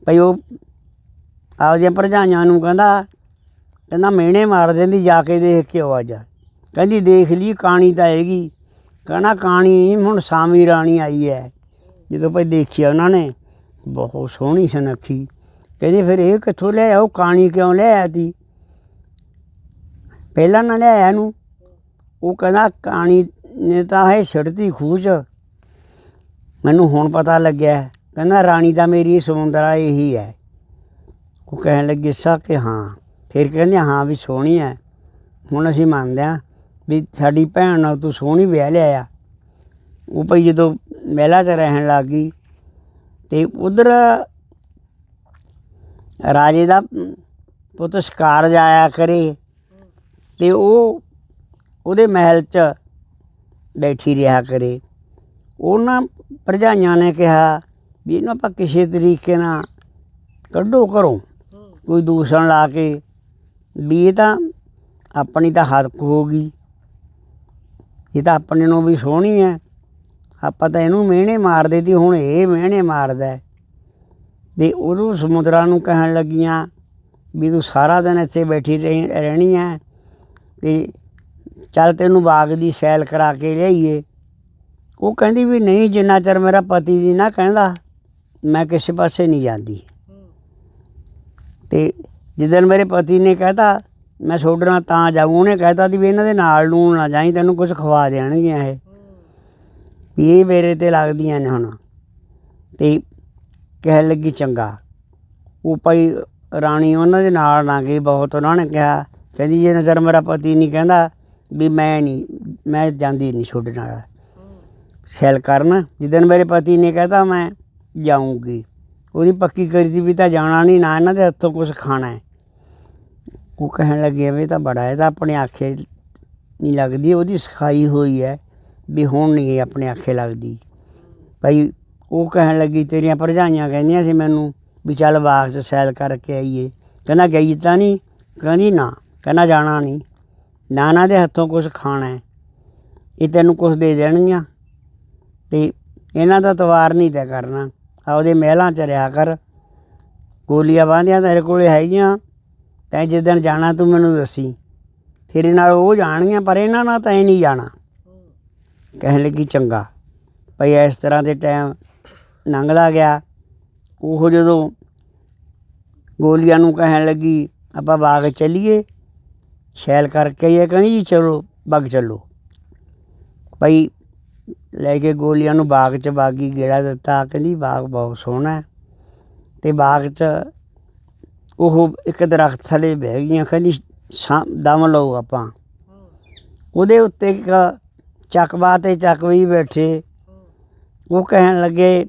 ਭਈ ਉਹ ਆਪਦੀਆਂ ਭਰਜਾਈਆਂ ਨੂੰ ਕਹਿੰਦਾ ਕਹਿੰਦਾ ਮੇਣੇ ਮਾਰ ਦਿੰਦੀ ਜਾ ਕੇ ਦੇਖ ਕੇ ਆਓ ਅੱਜ। ਕਹਿੰਦੀ ਦੇਖ ਲਈ ਕਾਣੀ ਤਾਂ ਹੈਗੀ। ਕਹਿੰਦਾ ਕਾਣੀ ਹੁਣ ਸਾਮੀ ਰਾਣੀ ਆਈ ਹੈ। ਜਦੋਂ ਭਾਈ ਦੇਖਿਆ ਉਹਨਾਂ ਨੇ ਬਹੁਤ ਸੋਹਣੀ ਸੁਨੱਖੀ। ਕਹਿੰਦੇ ਫਿਰ ਇਹ ਕਿੱਥੋਂ ਲੈ ਆਓ ਕਾਣੀ ਕਿਉਂ ਲੈ ਆਇਆ ਤੀ? ਪਹਿਲਾਂ ਨਾ ਲੈ ਆਇਆ ਨੂੰ ਉਹ ਕਹਿੰਦਾ ਕਾਣੀ ਨੇ ਤਾਂ ਹੈ ਛੱਡਤੀ ਖੂਚ। ਮੈਨੂੰ ਹੁਣ ਪਤਾ ਲੱਗਿਆ। ਕਹਿੰਦਾ ਰਾਣੀ ਦਾ ਮੇਰੀ ਸਮੁੰਦਰਾ ਇਹੀ ਹੈ। ਉਹ ਕਹਿਣ ਲੱਗੇ ਸਾ ਕਿ ਹਾਂ। ਫਿਰ ਕਹਿੰਦੇ, ਹਾਂ ਵੀ ਸੋਹਣੀ ਹੈ। ਹੁਣ ਅਸੀਂ ਮੰਨਦੇ ਹਾਂ ਵੀ ਸਾਡੀ ਭੈਣ ਨਾਲ ਤੂੰ ਸੋਹਣੀ ਵਿਆਹ ਲਿਆ ਉਹ ਭਈ ਜਦੋਂ ਮਹਿਲਾ 'ਚ ਰਹਿਣ ਲੱਗ ਗਈ ਤੇ ਉਧਰ ਰਾਜੇ ਦਾ ਪੁੱਤ ਸ਼ਿਕਾਰ ਜਾਇਆ ਕਰੇ ਤੇ ਉਹ ਉਹਦੇ ਮਹਿਲ 'ਚ ਬੈਠੀ ਰਿਹਾ ਕਰੇ। ਉਹਨਾਂ ਭਰਜਾਈਆਂ ਨੇ ਕਿਹਾ ਵੀ ਇਹਨੂੰ ਆਪਾਂ ਕਿਸੇ ਤਰੀਕੇ ਨਾਲ ਕੱਢੋ ਘਰੋਂ, ਕੋਈ ਦੂਸ਼ਣ ਲਾ ਕੇ। ਵੀ ਇਹ ਤਾਂ ਆਪਣੀ ਤਾਂ ਹੱਕ ਹੋ ਗਈ। ਇਹ ਤਾਂ ਆਪਣੇ ਨੂੰ ਵੀ ਸੋਹਣੀ ਹੈ। ਆਪਾਂ ਤਾਂ ਇਹਨੂੰ ਮਿਹਣੇ ਮਾਰਦੇ ਸੀ, ਹੁਣ ਇਹ ਮਿਹਣੇ ਮਾਰਦਾ ਹੈ। ਤੇ ਉਹਨੂੰ ਸਮੁੰਦਰਾਂ ਨੂੰ ਕਹਿਣ ਲੱਗੀਆਂ ਵੀ ਤੂੰ ਸਾਰਾ ਦਿਨ ਇੱਥੇ ਬੈਠੀ ਰਹੀ- ਰਹਿਣੀ ਹੈ ਤੇ ਚੱਲ ਤੈਨੂੰ ਬਾਗ ਦੀ ਸੈਲ ਕਰਾ ਕੇ ਲਿਆਈਏ। ਉਹ ਕਹਿੰਦੀ ਵੀ ਨਹੀਂ, ਜਿੰਨਾ ਚਿਰ ਮੇਰਾ ਪਤੀ ਜੀ ਨਾ ਕਹਿੰਦਾ, ਮੈਂ ਕਿਸੇ ਪਾਸੇ ਨਹੀਂ ਜਾਂਦੀ। ਹੂੰ ਤੇ ਜਿੱਦਣ ਮੇਰੇ ਪਤੀ ਨੇ ਕਹਿਤਾ, ਮੈਂ ਛੋਡਣਾ ਤਾਂ ਜਾਊ, ਉਹਨੇ ਕਹਿਤਾ ਸੀ ਵੀ ਇਹਨਾਂ ਦੇ ਨਾਲ ਨੂੰ ਨਾ ਜਾਈ, ਤੈਨੂੰ ਕੁਝ ਖਵਾ ਦੇਣਗੀਆਂ ਇਹ। ਵੀ ਇਹ ਮੇਰੇ ਤੇ ਲੱਗਦੀਆਂ ਨੇ ਹੁਣ। ਤੇ ਕਹਿਣ ਲੱਗੀ, ਚੰਗਾ। ਉਹ ਭਾਈ ਰਾਣੀ ਉਹਨਾਂ ਦੇ ਨਾਲ ਨਾ ਗਈ ਬਹੁਤ। ਉਹਨਾਂ ਨੇ ਕਿਹਾ, ਕਹਿੰਦੀ, ਜੇ ਨਜ਼ਰ ਮੇਰਾ ਪਤੀ ਨਹੀਂ ਕਹਿੰਦਾ ਵੀ ਮੈਂ ਨਹੀਂ, ਮੈਂ ਜਾਂਦੀ ਨਹੀਂ ਛੋਡੇ ਨਾਲ। ਹੂੰ ਕਰਨ, ਜਿੱਦਣ ਮੇਰੇ ਪਤੀ ਨੇ ਕਹਿਤਾ ਮੈਂ ਜਾਊਂਗੀ। ਉਹਦੀ ਪੱਕੀ ਕਰੀ ਸੀ ਵੀ ਤਾਂ ਜਾਣਾ ਨਹੀਂ, ਨਾ ਇਹਨਾਂ ਦੇ ਹੱਥੋਂ ਕੁਝ ਖਾਣਾ ਹੈ। ਉਹ ਕਹਿਣ ਲੱਗੇ ਵੀ ਤਾਂ ਬੜਾ ਹੈ ਤਾਂ ਆਪਣੇ ਆਖੇ ਨਹੀਂ ਲੱਗਦੀ, ਉਹਦੀ ਸਿਖਾਈ ਹੋਈ ਹੈ। ਵੀ ਹੁਣ ਨਹੀਂ ਇਹ ਆਪਣੇ ਆਖੇ ਲੱਗਦੀ। ਭਾਈ ਉਹ ਕਹਿਣ ਲੱਗੀ, ਤੇਰੀਆਂ ਭਰਜਾਈਆਂ ਕਹਿੰਦੀਆਂ ਸੀ ਮੈਨੂੰ ਵੀ ਚੱਲ ਬਾਗ 'ਚ ਸੈਲ ਕਰਕੇ ਆਈਏ। ਕਹਿੰਦਾ, ਗਈ ਤਾਂ ਨਹੀਂ ਕਹਿੰਦੀ, ਨਾ। ਕਹਿੰਦਾ, ਜਾਣਾ ਨਹੀਂ ਨਾ। ਨਾ ਦੇ ਹੱਥੋਂ ਕੁਝ ਖਾਣਾ ਹੈ। ਇਹ ਤੈਨੂੰ ਕੁਝ ਦੇ ਦੇਣਗੀਆਂ। ਤੇ ਇਹਨਾਂ ਦਾ ਤਵਾਰ ਨਹੀਂ ਤੈ ਕਰਨਾ। ਆਪਦੇ ਮਹਿਲਾਂ 'ਚ ਰਿਹਾ ਕਰ। ਗੋਲੀਆਂ ਬਾਂਧੀਆਂ ਤੇਰੇ ਕੋਲੇ ਹੈਗੀਆਂ। ਤੈਂ ਜਿਸ ਦਿਨ ਜਾਣਾ ਤੂੰ ਮੈਨੂੰ ਦੱਸੀ। ਤੇਰੇ ਨਾਲ ਉਹ ਜਾਣਗੀਆਂ, ਪਰ ਇਹਨਾਂ ਨਾਲ ਤੈਂ ਨਹੀਂ ਜਾਣਾ। ਕਹਿਣ ਲੱਗੀ, ਚੰਗਾ। ਭਈ ਇਸ ਤਰ੍ਹਾਂ ਦੇ ਟਾਈਮ ਲੰਘਦਾ ਗਿਆ। ਉਹ ਜਦੋਂ ਗੋਲੀਆਂ ਨੂੰ ਕਹਿਣ ਲੱਗੀ, ਆਪਾਂ ਬਾਗ ਚੱਲੀਏ। ਸ਼ੈਲ ਕਰਕੇ ਇਹ ਕਹਿੰਦੀ ਜੀ? ਚਲੋ, ਬਾਗ ਚੱਲੋ। ਭਈ ਲੈ ਕੇ ਗੋਲੀਆਂ ਨੂੰ ਬਾਗ 'ਚ ਬਾਗੀ ਗੇੜਾ ਦਿੱਤਾ। ਕਹਿੰਦੀ, ਬਾਗ ਬਹੁਤ ਸੋਹਣਾ ਹੈ। ਤੇ ਬਾਗ 'ਚ ਉਹ ਇੱਕ ਦਰਖਤ ਥੱਲੇ ਬਹਿ ਗਈਆਂ। ਕਹਿੰਦੀ, ਸ਼ਾਂ, ਦਮ ਲਓ ਆਪਾਂ। ਉਹਦੇ ਉੱਤੇ ਇੱਕ ਚੱਕਵਾ ਤੇ ਚੱਕਵੀ ਬੈਠੇ। ਉਹ ਕਹਿਣ ਲੱਗੇ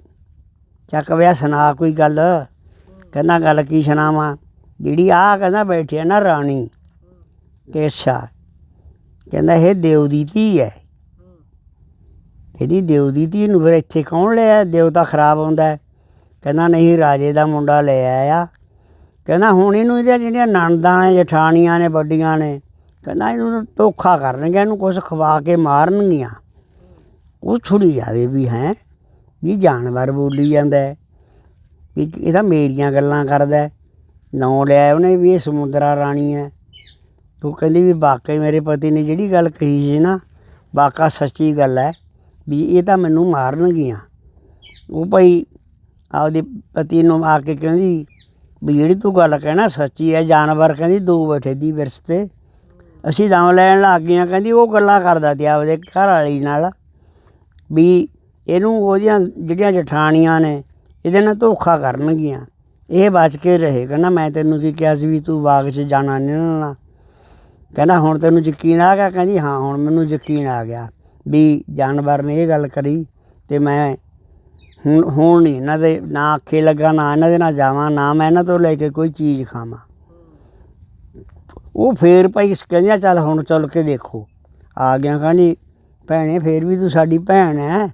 ਚੱਕਵਿਆ ਸੁਣਾ ਕੋਈ ਗੱਲ? ਕਹਿੰਦਾ, ਗੱਲ ਕੀ ਸੁਣਾਵਾਂ? ਜਿਹੜੀ ਆ ਕਹਿੰਦਾ ਬੈਠੀ ਹੈ ਨਾ ਰਾਣੀ, ਕੇਸ਼ਾ। ਕਹਿੰਦਾ, ਇਹ ਦੇਵ ਦੀ ਧੀ ਹੈ ਹੂੰ ਕਹਿੰਦੀ ਦੇਵ ਦੀ ਧੀ ਨੂੰ ਫਿਰ ਇੱਥੇ ਕੌਣ ਲਿਆ ਦੇਵਤਾ ਖਰਾਬ ਹੁੰਦਾ ਕਹਿੰਦਾ, ਨਹੀਂ, ਰਾਜੇ ਦਾ ਮੁੰਡਾ ਲੈ ਆਇਆ ਕਹਿੰਦਾ, ਹੁਣ ਇਹਨੂੰ ਇਹਦੀਆਂ ਜਿਹੜੀਆਂ ਨਣਦਾਂ ਨੇ, ਜਠਾਣੀਆਂ ਨੇ, ਵੱਡੀਆਂ ਨੇ ਕਹਿੰਦਾ ਇਹਨੂੰ ਧੋਖਾ ਕਰਨਗੇ, ਇਹਨੂੰ ਕੁਝ ਖਵਾ ਕੇ ਮਾਰਨਗੀਆਂ। ਉਹ ਛੁੜੀ ਜਾਵੇ ਵੀ ਹੈ, ਵੀ ਜਾਨਵਰ ਬੋਲੀ ਜਾਂਦਾ ਹੈ, ਵੀ ਇਹ ਤਾਂ ਮੇਰੀਆਂ ਗੱਲਾਂ ਕਰਦਾ ਹੈ। ਨਾਂ ਲਿਆ ਉਹਨੇ ਵੀ ਇਹ ਸਮੁੰਦਰਾ ਰਾਣੀ ਹੈ। ਤੂੰ ਕਹਿੰਦੀ ਵੀ ਵਾਕਈ ਮੇਰੇ ਪਤੀ ਨੇ ਜਿਹੜੀ ਗੱਲ ਕਹੀ ਸੀ ਨਾ, ਵਾਕਾ ਸੱਚੀ ਗੱਲ ਹੈ, ਵੀ ਇਹ ਤਾਂ ਮੈਨੂੰ ਮਾਰਨਗੀਆਂ। ਉਹ ਭਾਈ ਆਪਦੇ ਪਤੀ ਨੂੰ ਆ ਕੇ ਕਹਿੰਦੀ ਵੀ ਜਿਹੜੀ ਤੂੰ ਗੱਲ ਕਹਿਣਾ ਸੱਚੀ ਹੈ, ਜਾਨਵਰ ਕਹਿੰਦੀ ਦੋ ਬੈਠੇ ਦੀ ਵਿਰਸ ਤੇ। ਅਸੀਂ ਦਮ ਲੈਣ ਲੱਗ ਗਈਆਂ, ਕਹਿੰਦੀ ਉਹ ਗੱਲਾਂ ਕਰਦਾ ਤੇ ਆਪਦੇ ਘਰ ਵਾਲੀ ਨਾਲ ਵੀ ਇਹਨੂੰ ਉਹਦੀਆਂ ਜਿਹੜੀਆਂ ਜਠਾਣੀਆਂ ਨੇ ਇਹਦੇ ਨਾਲ ਧੋਖਾ ਕਰਨਗੀਆਂ। ਇਹ ਬਚ ਕੇ ਰਹੇ, ਕਹਿੰਦਾ ਮੈਂ ਤੈਨੂੰ ਕੀ ਕਿਹਾ ਸੀ ਵੀ ਤੂੰ ਬਾਗ 'ਚ ਜਾਣਾ ਨਹੀਂ ਨਾ। ਕਹਿੰਦਾ ਹੁਣ ਤੈਨੂੰ ਯਕੀਨ ਆ ਗਿਆ? ਕਹਿੰਦੀ ਹਾਂ, ਹੁਣ ਮੈਨੂੰ ਯਕੀਨ ਆ ਗਿਆ ਵੀ ਜਾਨਵਰ ਨੇ ਇਹ ਗੱਲ ਕਰੀ ਤੇ ਮੈਂ ਹੁਣ ਹੁਣ ਨਹੀਂ ਇਹਨਾਂ ਦੇ ਨਾ ਅੱਖੇ ਲੱਗਾ, ਨਾ ਇਹਨਾਂ ਦੇ ਨਾਲ ਜਾਵਾਂ, ਨਾ ਮੈਂ ਇਹਨਾਂ ਤੋਂ ਲੈ ਕੇ ਕੋਈ ਚੀਜ਼ ਖਾਵਾਂ। ਉਹ ਫੇਰ ਭਾਈ ਕਹਿੰਦੀਆਂ ਚੱਲ ਹੁਣ ਚੱਲ ਕੇ ਦੇਖੋ। ਆ ਗਿਆ ਕਹਿੰਦੀ, ਭੈਣੇ, ਫੇਰ ਵੀ ਤੂੰ ਸਾਡੀ ਭੈਣ ਹੈ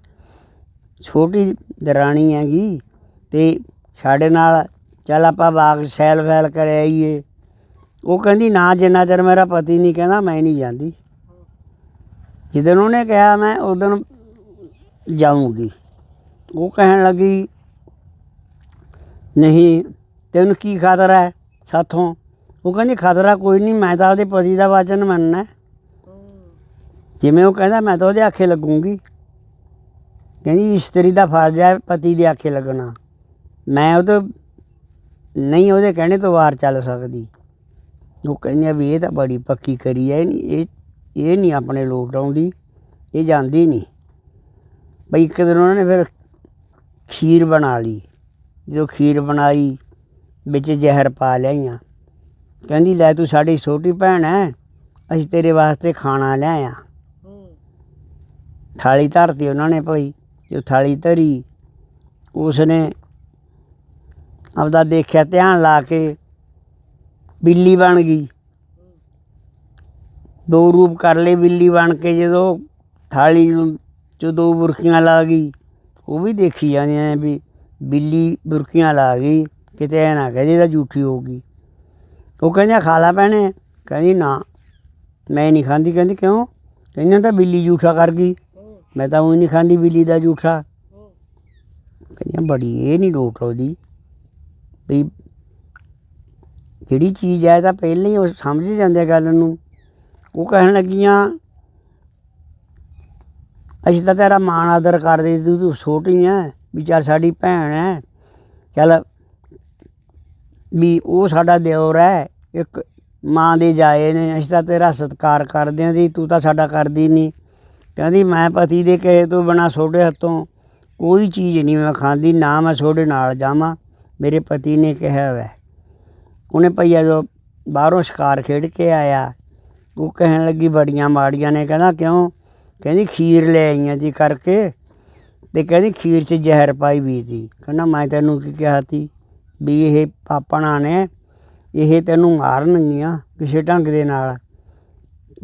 ਛੋਟੀ ਦਰਾਣੀ ਹੈਗੀ ਤੇ ਸਾਡੇ ਨਾਲ ਚੱਲ ਆਪਾਂ ਬਾਗ ਸੈਲ ਫੈਲ ਕਰ ਆਈਏ। ਉਹ ਕਹਿੰਦੀ, ਨਾ ਜਿੰਨਾ ਚਿਰ ਮੇਰਾ ਪਤੀ ਨਹੀਂ ਕਹਿੰਦਾ, ਮੈਂ ਨਹੀਂ ਜਾਂਦੀ। ਜਿੱਦਣ ਉਹਨੇ ਕਿਹਾ, ਮੈਂ ਉਦੋਂ ਜਾਊਂਗੀ। ਉਹ ਕਹਿਣ ਲੱਗੀ, ਨਹੀਂ, ਤੈਨੂੰ ਕੀ ਖਤਰਾ ਹੈ ਸਾਥੋਂ? ਉਹ ਕਹਿੰਦੀ, ਖਤਰਾ ਕੋਈ ਨਹੀਂ, ਮੈਂ ਤਾਂ ਉਹਦੇ ਪਤੀ ਦਾ ਵਚਨ ਮੰਨਣਾ ਜਿਵੇਂ ਉਹ ਕਹਿੰਦਾ, ਮੈਂ ਤਾਂ ਉਹਦੇ ਆਖੇ ਲੱਗੂੰਗੀ। ਕਹਿੰਦੀ, ਇਸਤਰੀ ਦਾ ਫਰਜ਼ ਹੈ ਪਤੀ ਦੇ ਆਖੇ ਲੱਗਣਾ। ਮੈਂ ਉਹ ਤਾਂ ਨਹੀਂ ਉਹਦੇ ਕਹਿਣੇ ਤੋਂ ਵਾਰ ਚੱਲ ਸਕਦੀ। ਉਹ ਕਹਿੰਦੀ ਆ ਵੀ ਇਹ ਤਾਂ ਬੜੀ ਪੱਕੀ ਕਰੀ ਹੈ, ਇਹ ਨਹੀਂ, ਇਹ ਇਹ ਨਹੀਂ ਆਪਣੇ ਲੋਟ ਆਉਂਦੀ, ਇਹ ਜਾਂਦੀ ਨਹੀਂ। ਬਈ ਇੱਕ ਦਿਨ ਉਹਨਾਂ ਨੇ ਫਿਰ ਖੀਰ ਬਣਾ ਲਈ। ਜਦੋਂ ਖੀਰ ਬਣਾਈ, ਵਿੱਚ ਜ਼ਹਿਰ ਪਾ ਲਿਆਈਆਂ। ਕਹਿੰਦੀ, ਲੈ ਤੂੰ ਸਾਡੀ ਛੋਟੀ ਭੈਣ ਹੈ ਅਸੀਂ ਤੇਰੇ ਵਾਸਤੇ ਖਾਣਾ ਲਿਆਇਆ ਹੂੰ ਥਾਲੀ ਧਰਤੀ ਉਹਨਾਂ ਨੇ ਭਾਈ, ਜੋ ਥਾਲੀ ਧਰੀ, ਉਸਨੇ ਆਪਦਾ ਦੇਖਿਆ ਧਿਆਨ ਲਾ ਕੇ ਬਿੱਲੀ ਬਣ ਗਈ। ਦੋ ਰੂਪ ਕਰ ਲਈ ਬਿੱਲੀ ਬਣ ਕੇ, ਜਦੋਂ ਥਾਲੀ ਨੂੰ ਚ ਦੋ ਬੁਰਕੀਆਂ ਲਾ ਗਈ, ਉਹ ਵੀ ਦੇਖੀ ਜਾਂਦੀਆਂ ਨੇ ਵੀ ਬਿੱਲੀ ਬੁਰਕੀਆਂ ਲਾ ਗਈ, ਕਿਤੇ ਐ ਨਾ ਕਹਦੇ ਤਾਂ ਝੂਠੀ ਹੋਊਗੀ। ਉਹ ਕਹਿੰਦਾ ਖਾ ਲਾ ਭੈਣੇ। ਕਹਿੰਦੀ, ਨਾ, ਮੈਂ ਨਹੀਂ ਖਾਂਦੀ। ਕਹਿੰਦੀ, ਕਿਉਂ? ਕਹਿੰਦੀ ਤਾਂ ਬਿੱਲੀ ਜੂਠਾ ਕਰ ਗਈ। ਮੈਂ ਤਾਂ ਉਹ ਨਹੀਂ ਖਾਂਦੀ ਬਿੱਲੀ ਦਾ ਜੂਠਾ। ਹੂੰ ਬੜੀ, ਇਹ ਨਹੀਂ ਲੋਟ ਉਹਦੀ ਵੀ ਜਿਹੜੀ ਚੀਜ਼ ਹੈ ਤਾਂ ਪਹਿਲਾਂ ਹੀ ਉਹ ਸਮਝ ਜਾਂਦੇ ਗੱਲ ਨੂੰ। ਉਹ ਕਹਿਣ ਲੱਗੀਆਂ, ਅਸੀਂ ਤਾਂ ਤੇਰਾ ਮਾਣ ਆਦਰ ਕਰਦੇ ਤੂੰ ਤੂੰ ਛੋਟੀ ਐ, ਵੀ ਚੱਲ ਸਾਡੀ ਭੈਣ ਐ। ਚੱਲ ਵੀ ਉਹ ਸਾਡਾ ਦਿਓਰ ਹੈ ਇੱਕ ਮਾਂ ਦੇ ਜਾਏ ਨੇ, ਅਸੀਂ ਤਾਂ ਤੇਰਾ ਸਤਿਕਾਰ ਕਰਦੇ ਆਂ ਜੀ, ਤੂੰ ਤਾਂ ਸਾਡਾ ਕਰਦੀ ਨਹੀਂ ਕਹਿੰਦੀ, ਮੈਂ ਪਤੀ ਦੇ ਕਹੇ ਤੋਂ ਬਿਨਾ ਤੁਹਾਡੇ ਹੱਥੋਂ ਕੋਈ ਚੀਜ਼ ਨਹੀਂ ਮੈਂ ਖਾਂਦੀ, ਨਾ ਮੈਂ ਤੁਹਾਡੇ ਨਾਲ ਜਾਵਾਂ, ਮੇਰੇ ਪਤੀ ਨੇ ਕਿਹਾ ਹੋਇਆ ਉਹਨੇ ਭਈਆ ਜੋ ਬਾਹਰੋਂ ਸ਼ਿਕਾਰ ਖੇਡ ਕੇ ਆਇਆ, ਉਹ ਕਹਿਣ ਲੱਗੀ, ਬੜੀਆਂ ਮਾੜੀਆਂ ਨੇ, ਕਹਿੰਦਾ, ਕਿਉਂ? ਕਹਿੰਦੀ, ਖੀਰ ਲੈ ਆਈਆਂ ਜੀ ਕਰਕੇ। ਤੇ ਕਹਿੰਦੀ, ਖੀਰ 'ਚ ਜ਼ਹਿਰ ਪਾਈ ਵੀ ਸੀ। ਕਹਿੰਦਾ, ਮੈਂ ਤੈਨੂੰ ਕੀ ਕਿਹਾ ਸੀ? ਵੀ ਇਹ ਪਾਪਣਾ ਨੇ ਇਹ ਤੈਨੂੰ ਮਾਰਨਗੀਆਂ ਕਿਸੇ ਢੰਗ ਦੇ ਨਾਲ।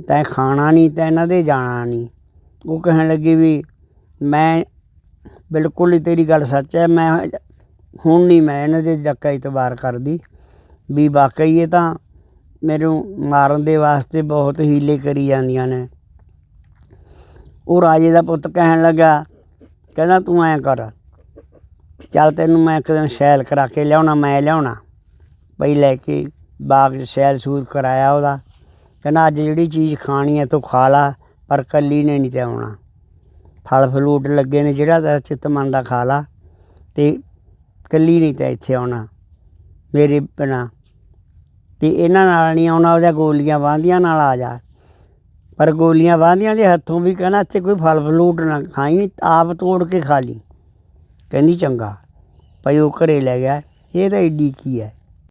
ਤੈਂ ਖਾਣਾ ਨਹੀਂ ਤੈਂ ਇਹਨਾਂ ਦੇ ਜਾਣਾ ਨਹੀਂ ਉਹ ਕਹਿਣ ਲੱਗੀ ਵੀ ਮੈਂ, ਬਿਲਕੁਲ ਹੀ ਤੇਰੀ ਗੱਲ ਸੱਚ ਹੈ ਮੈਂ ਹੁਣ ਨਹੀਂ ਮੈਂ ਇਹਨਾਂ ਦੇ ਜੱਕਾ ਇਤਬਾਰ ਕਰਦੀ। ਵੀ ਵਾਕਈ ਇਹ ਤਾਂ ਮੈਨੂੰ ਮਾਰਨ ਦੇ ਵਾਸਤੇ ਬਹੁਤ ਹੀਲੇ ਕਰੀ ਜਾਂਦੀਆਂ ਨੇ। ਉਹ ਰਾਜੇ ਦਾ ਪੁੱਤ ਕਹਿਣ ਲੱਗਾ, ਕਹਿੰਦਾ ਤੂੰ ਐਂ ਕਰ, ਚੱਲ ਤੈਨੂੰ ਮੈਂ ਇੱਕ ਦਿਨ ਸੈਲ ਕਰਾ ਕੇ ਲਿਆਉਣਾ, ਮੈਂ ਲਿਆਉਣਾ। ਬਈ ਲੈ ਕੇ ਬਾਗ 'ਚ ਸੈਲ ਸੂਰ ਕਰਾਇਆ ਉਹਦਾ। ਕਹਿੰਦਾ ਅੱਜ ਜਿਹੜੀ ਚੀਜ਼ ਖਾਣੀ ਹੈ ਤੂੰ ਖਾ ਲਾ, ਪਰ ਕੱਲੀ ਨੇ ਨਹੀਂ ਤੇ ਆਉਣਾ। ਫਲ ਫਲੂਟ ਲੱਗੇ ਨੇ, ਜਿਹੜਾ ਤੇਰਾ ਚਿੱਤ ਮੰਨਦਾ ਖਾ ਲਾ। ਤੇ ਕੱਲੀ ਨਹੀਂ ਤੇ ਇੱਥੇ ਆਉਣਾ, ਮੇਰੇ ਬਿਨਾ। ਤੇ ਇਹਨਾਂ ਨਾਲ ਨਹੀਂ ਆਉਣਾ ਉਹਦੇ ਗੋਲੀਆਂ ਬਾਂਦੀਆਂ ਨਾਲ ਆ ਜਾ। ਪਰ ਗੋਲੀਆਂ ਬਾਂਦੀਆਂ ਦੇ ਹੱਥੋਂ ਵੀ ਕਹਿੰਦਾ ਇੱਥੇ ਕੋਈ ਫਲ ਫਲੂਟ ਨਾ ਖਾਈ, ਆਪ ਤੋੜ ਕੇ ਖਾ ਲਈ ਕਹਿੰਦੀ ਚੰਗਾ, ਭਾਈ ਉਹ ਘਰੇ ਲੈ ਗਿਆ, ਇਹ ਤਾਂ ਏਡੀ ਕੀ ਹੈ?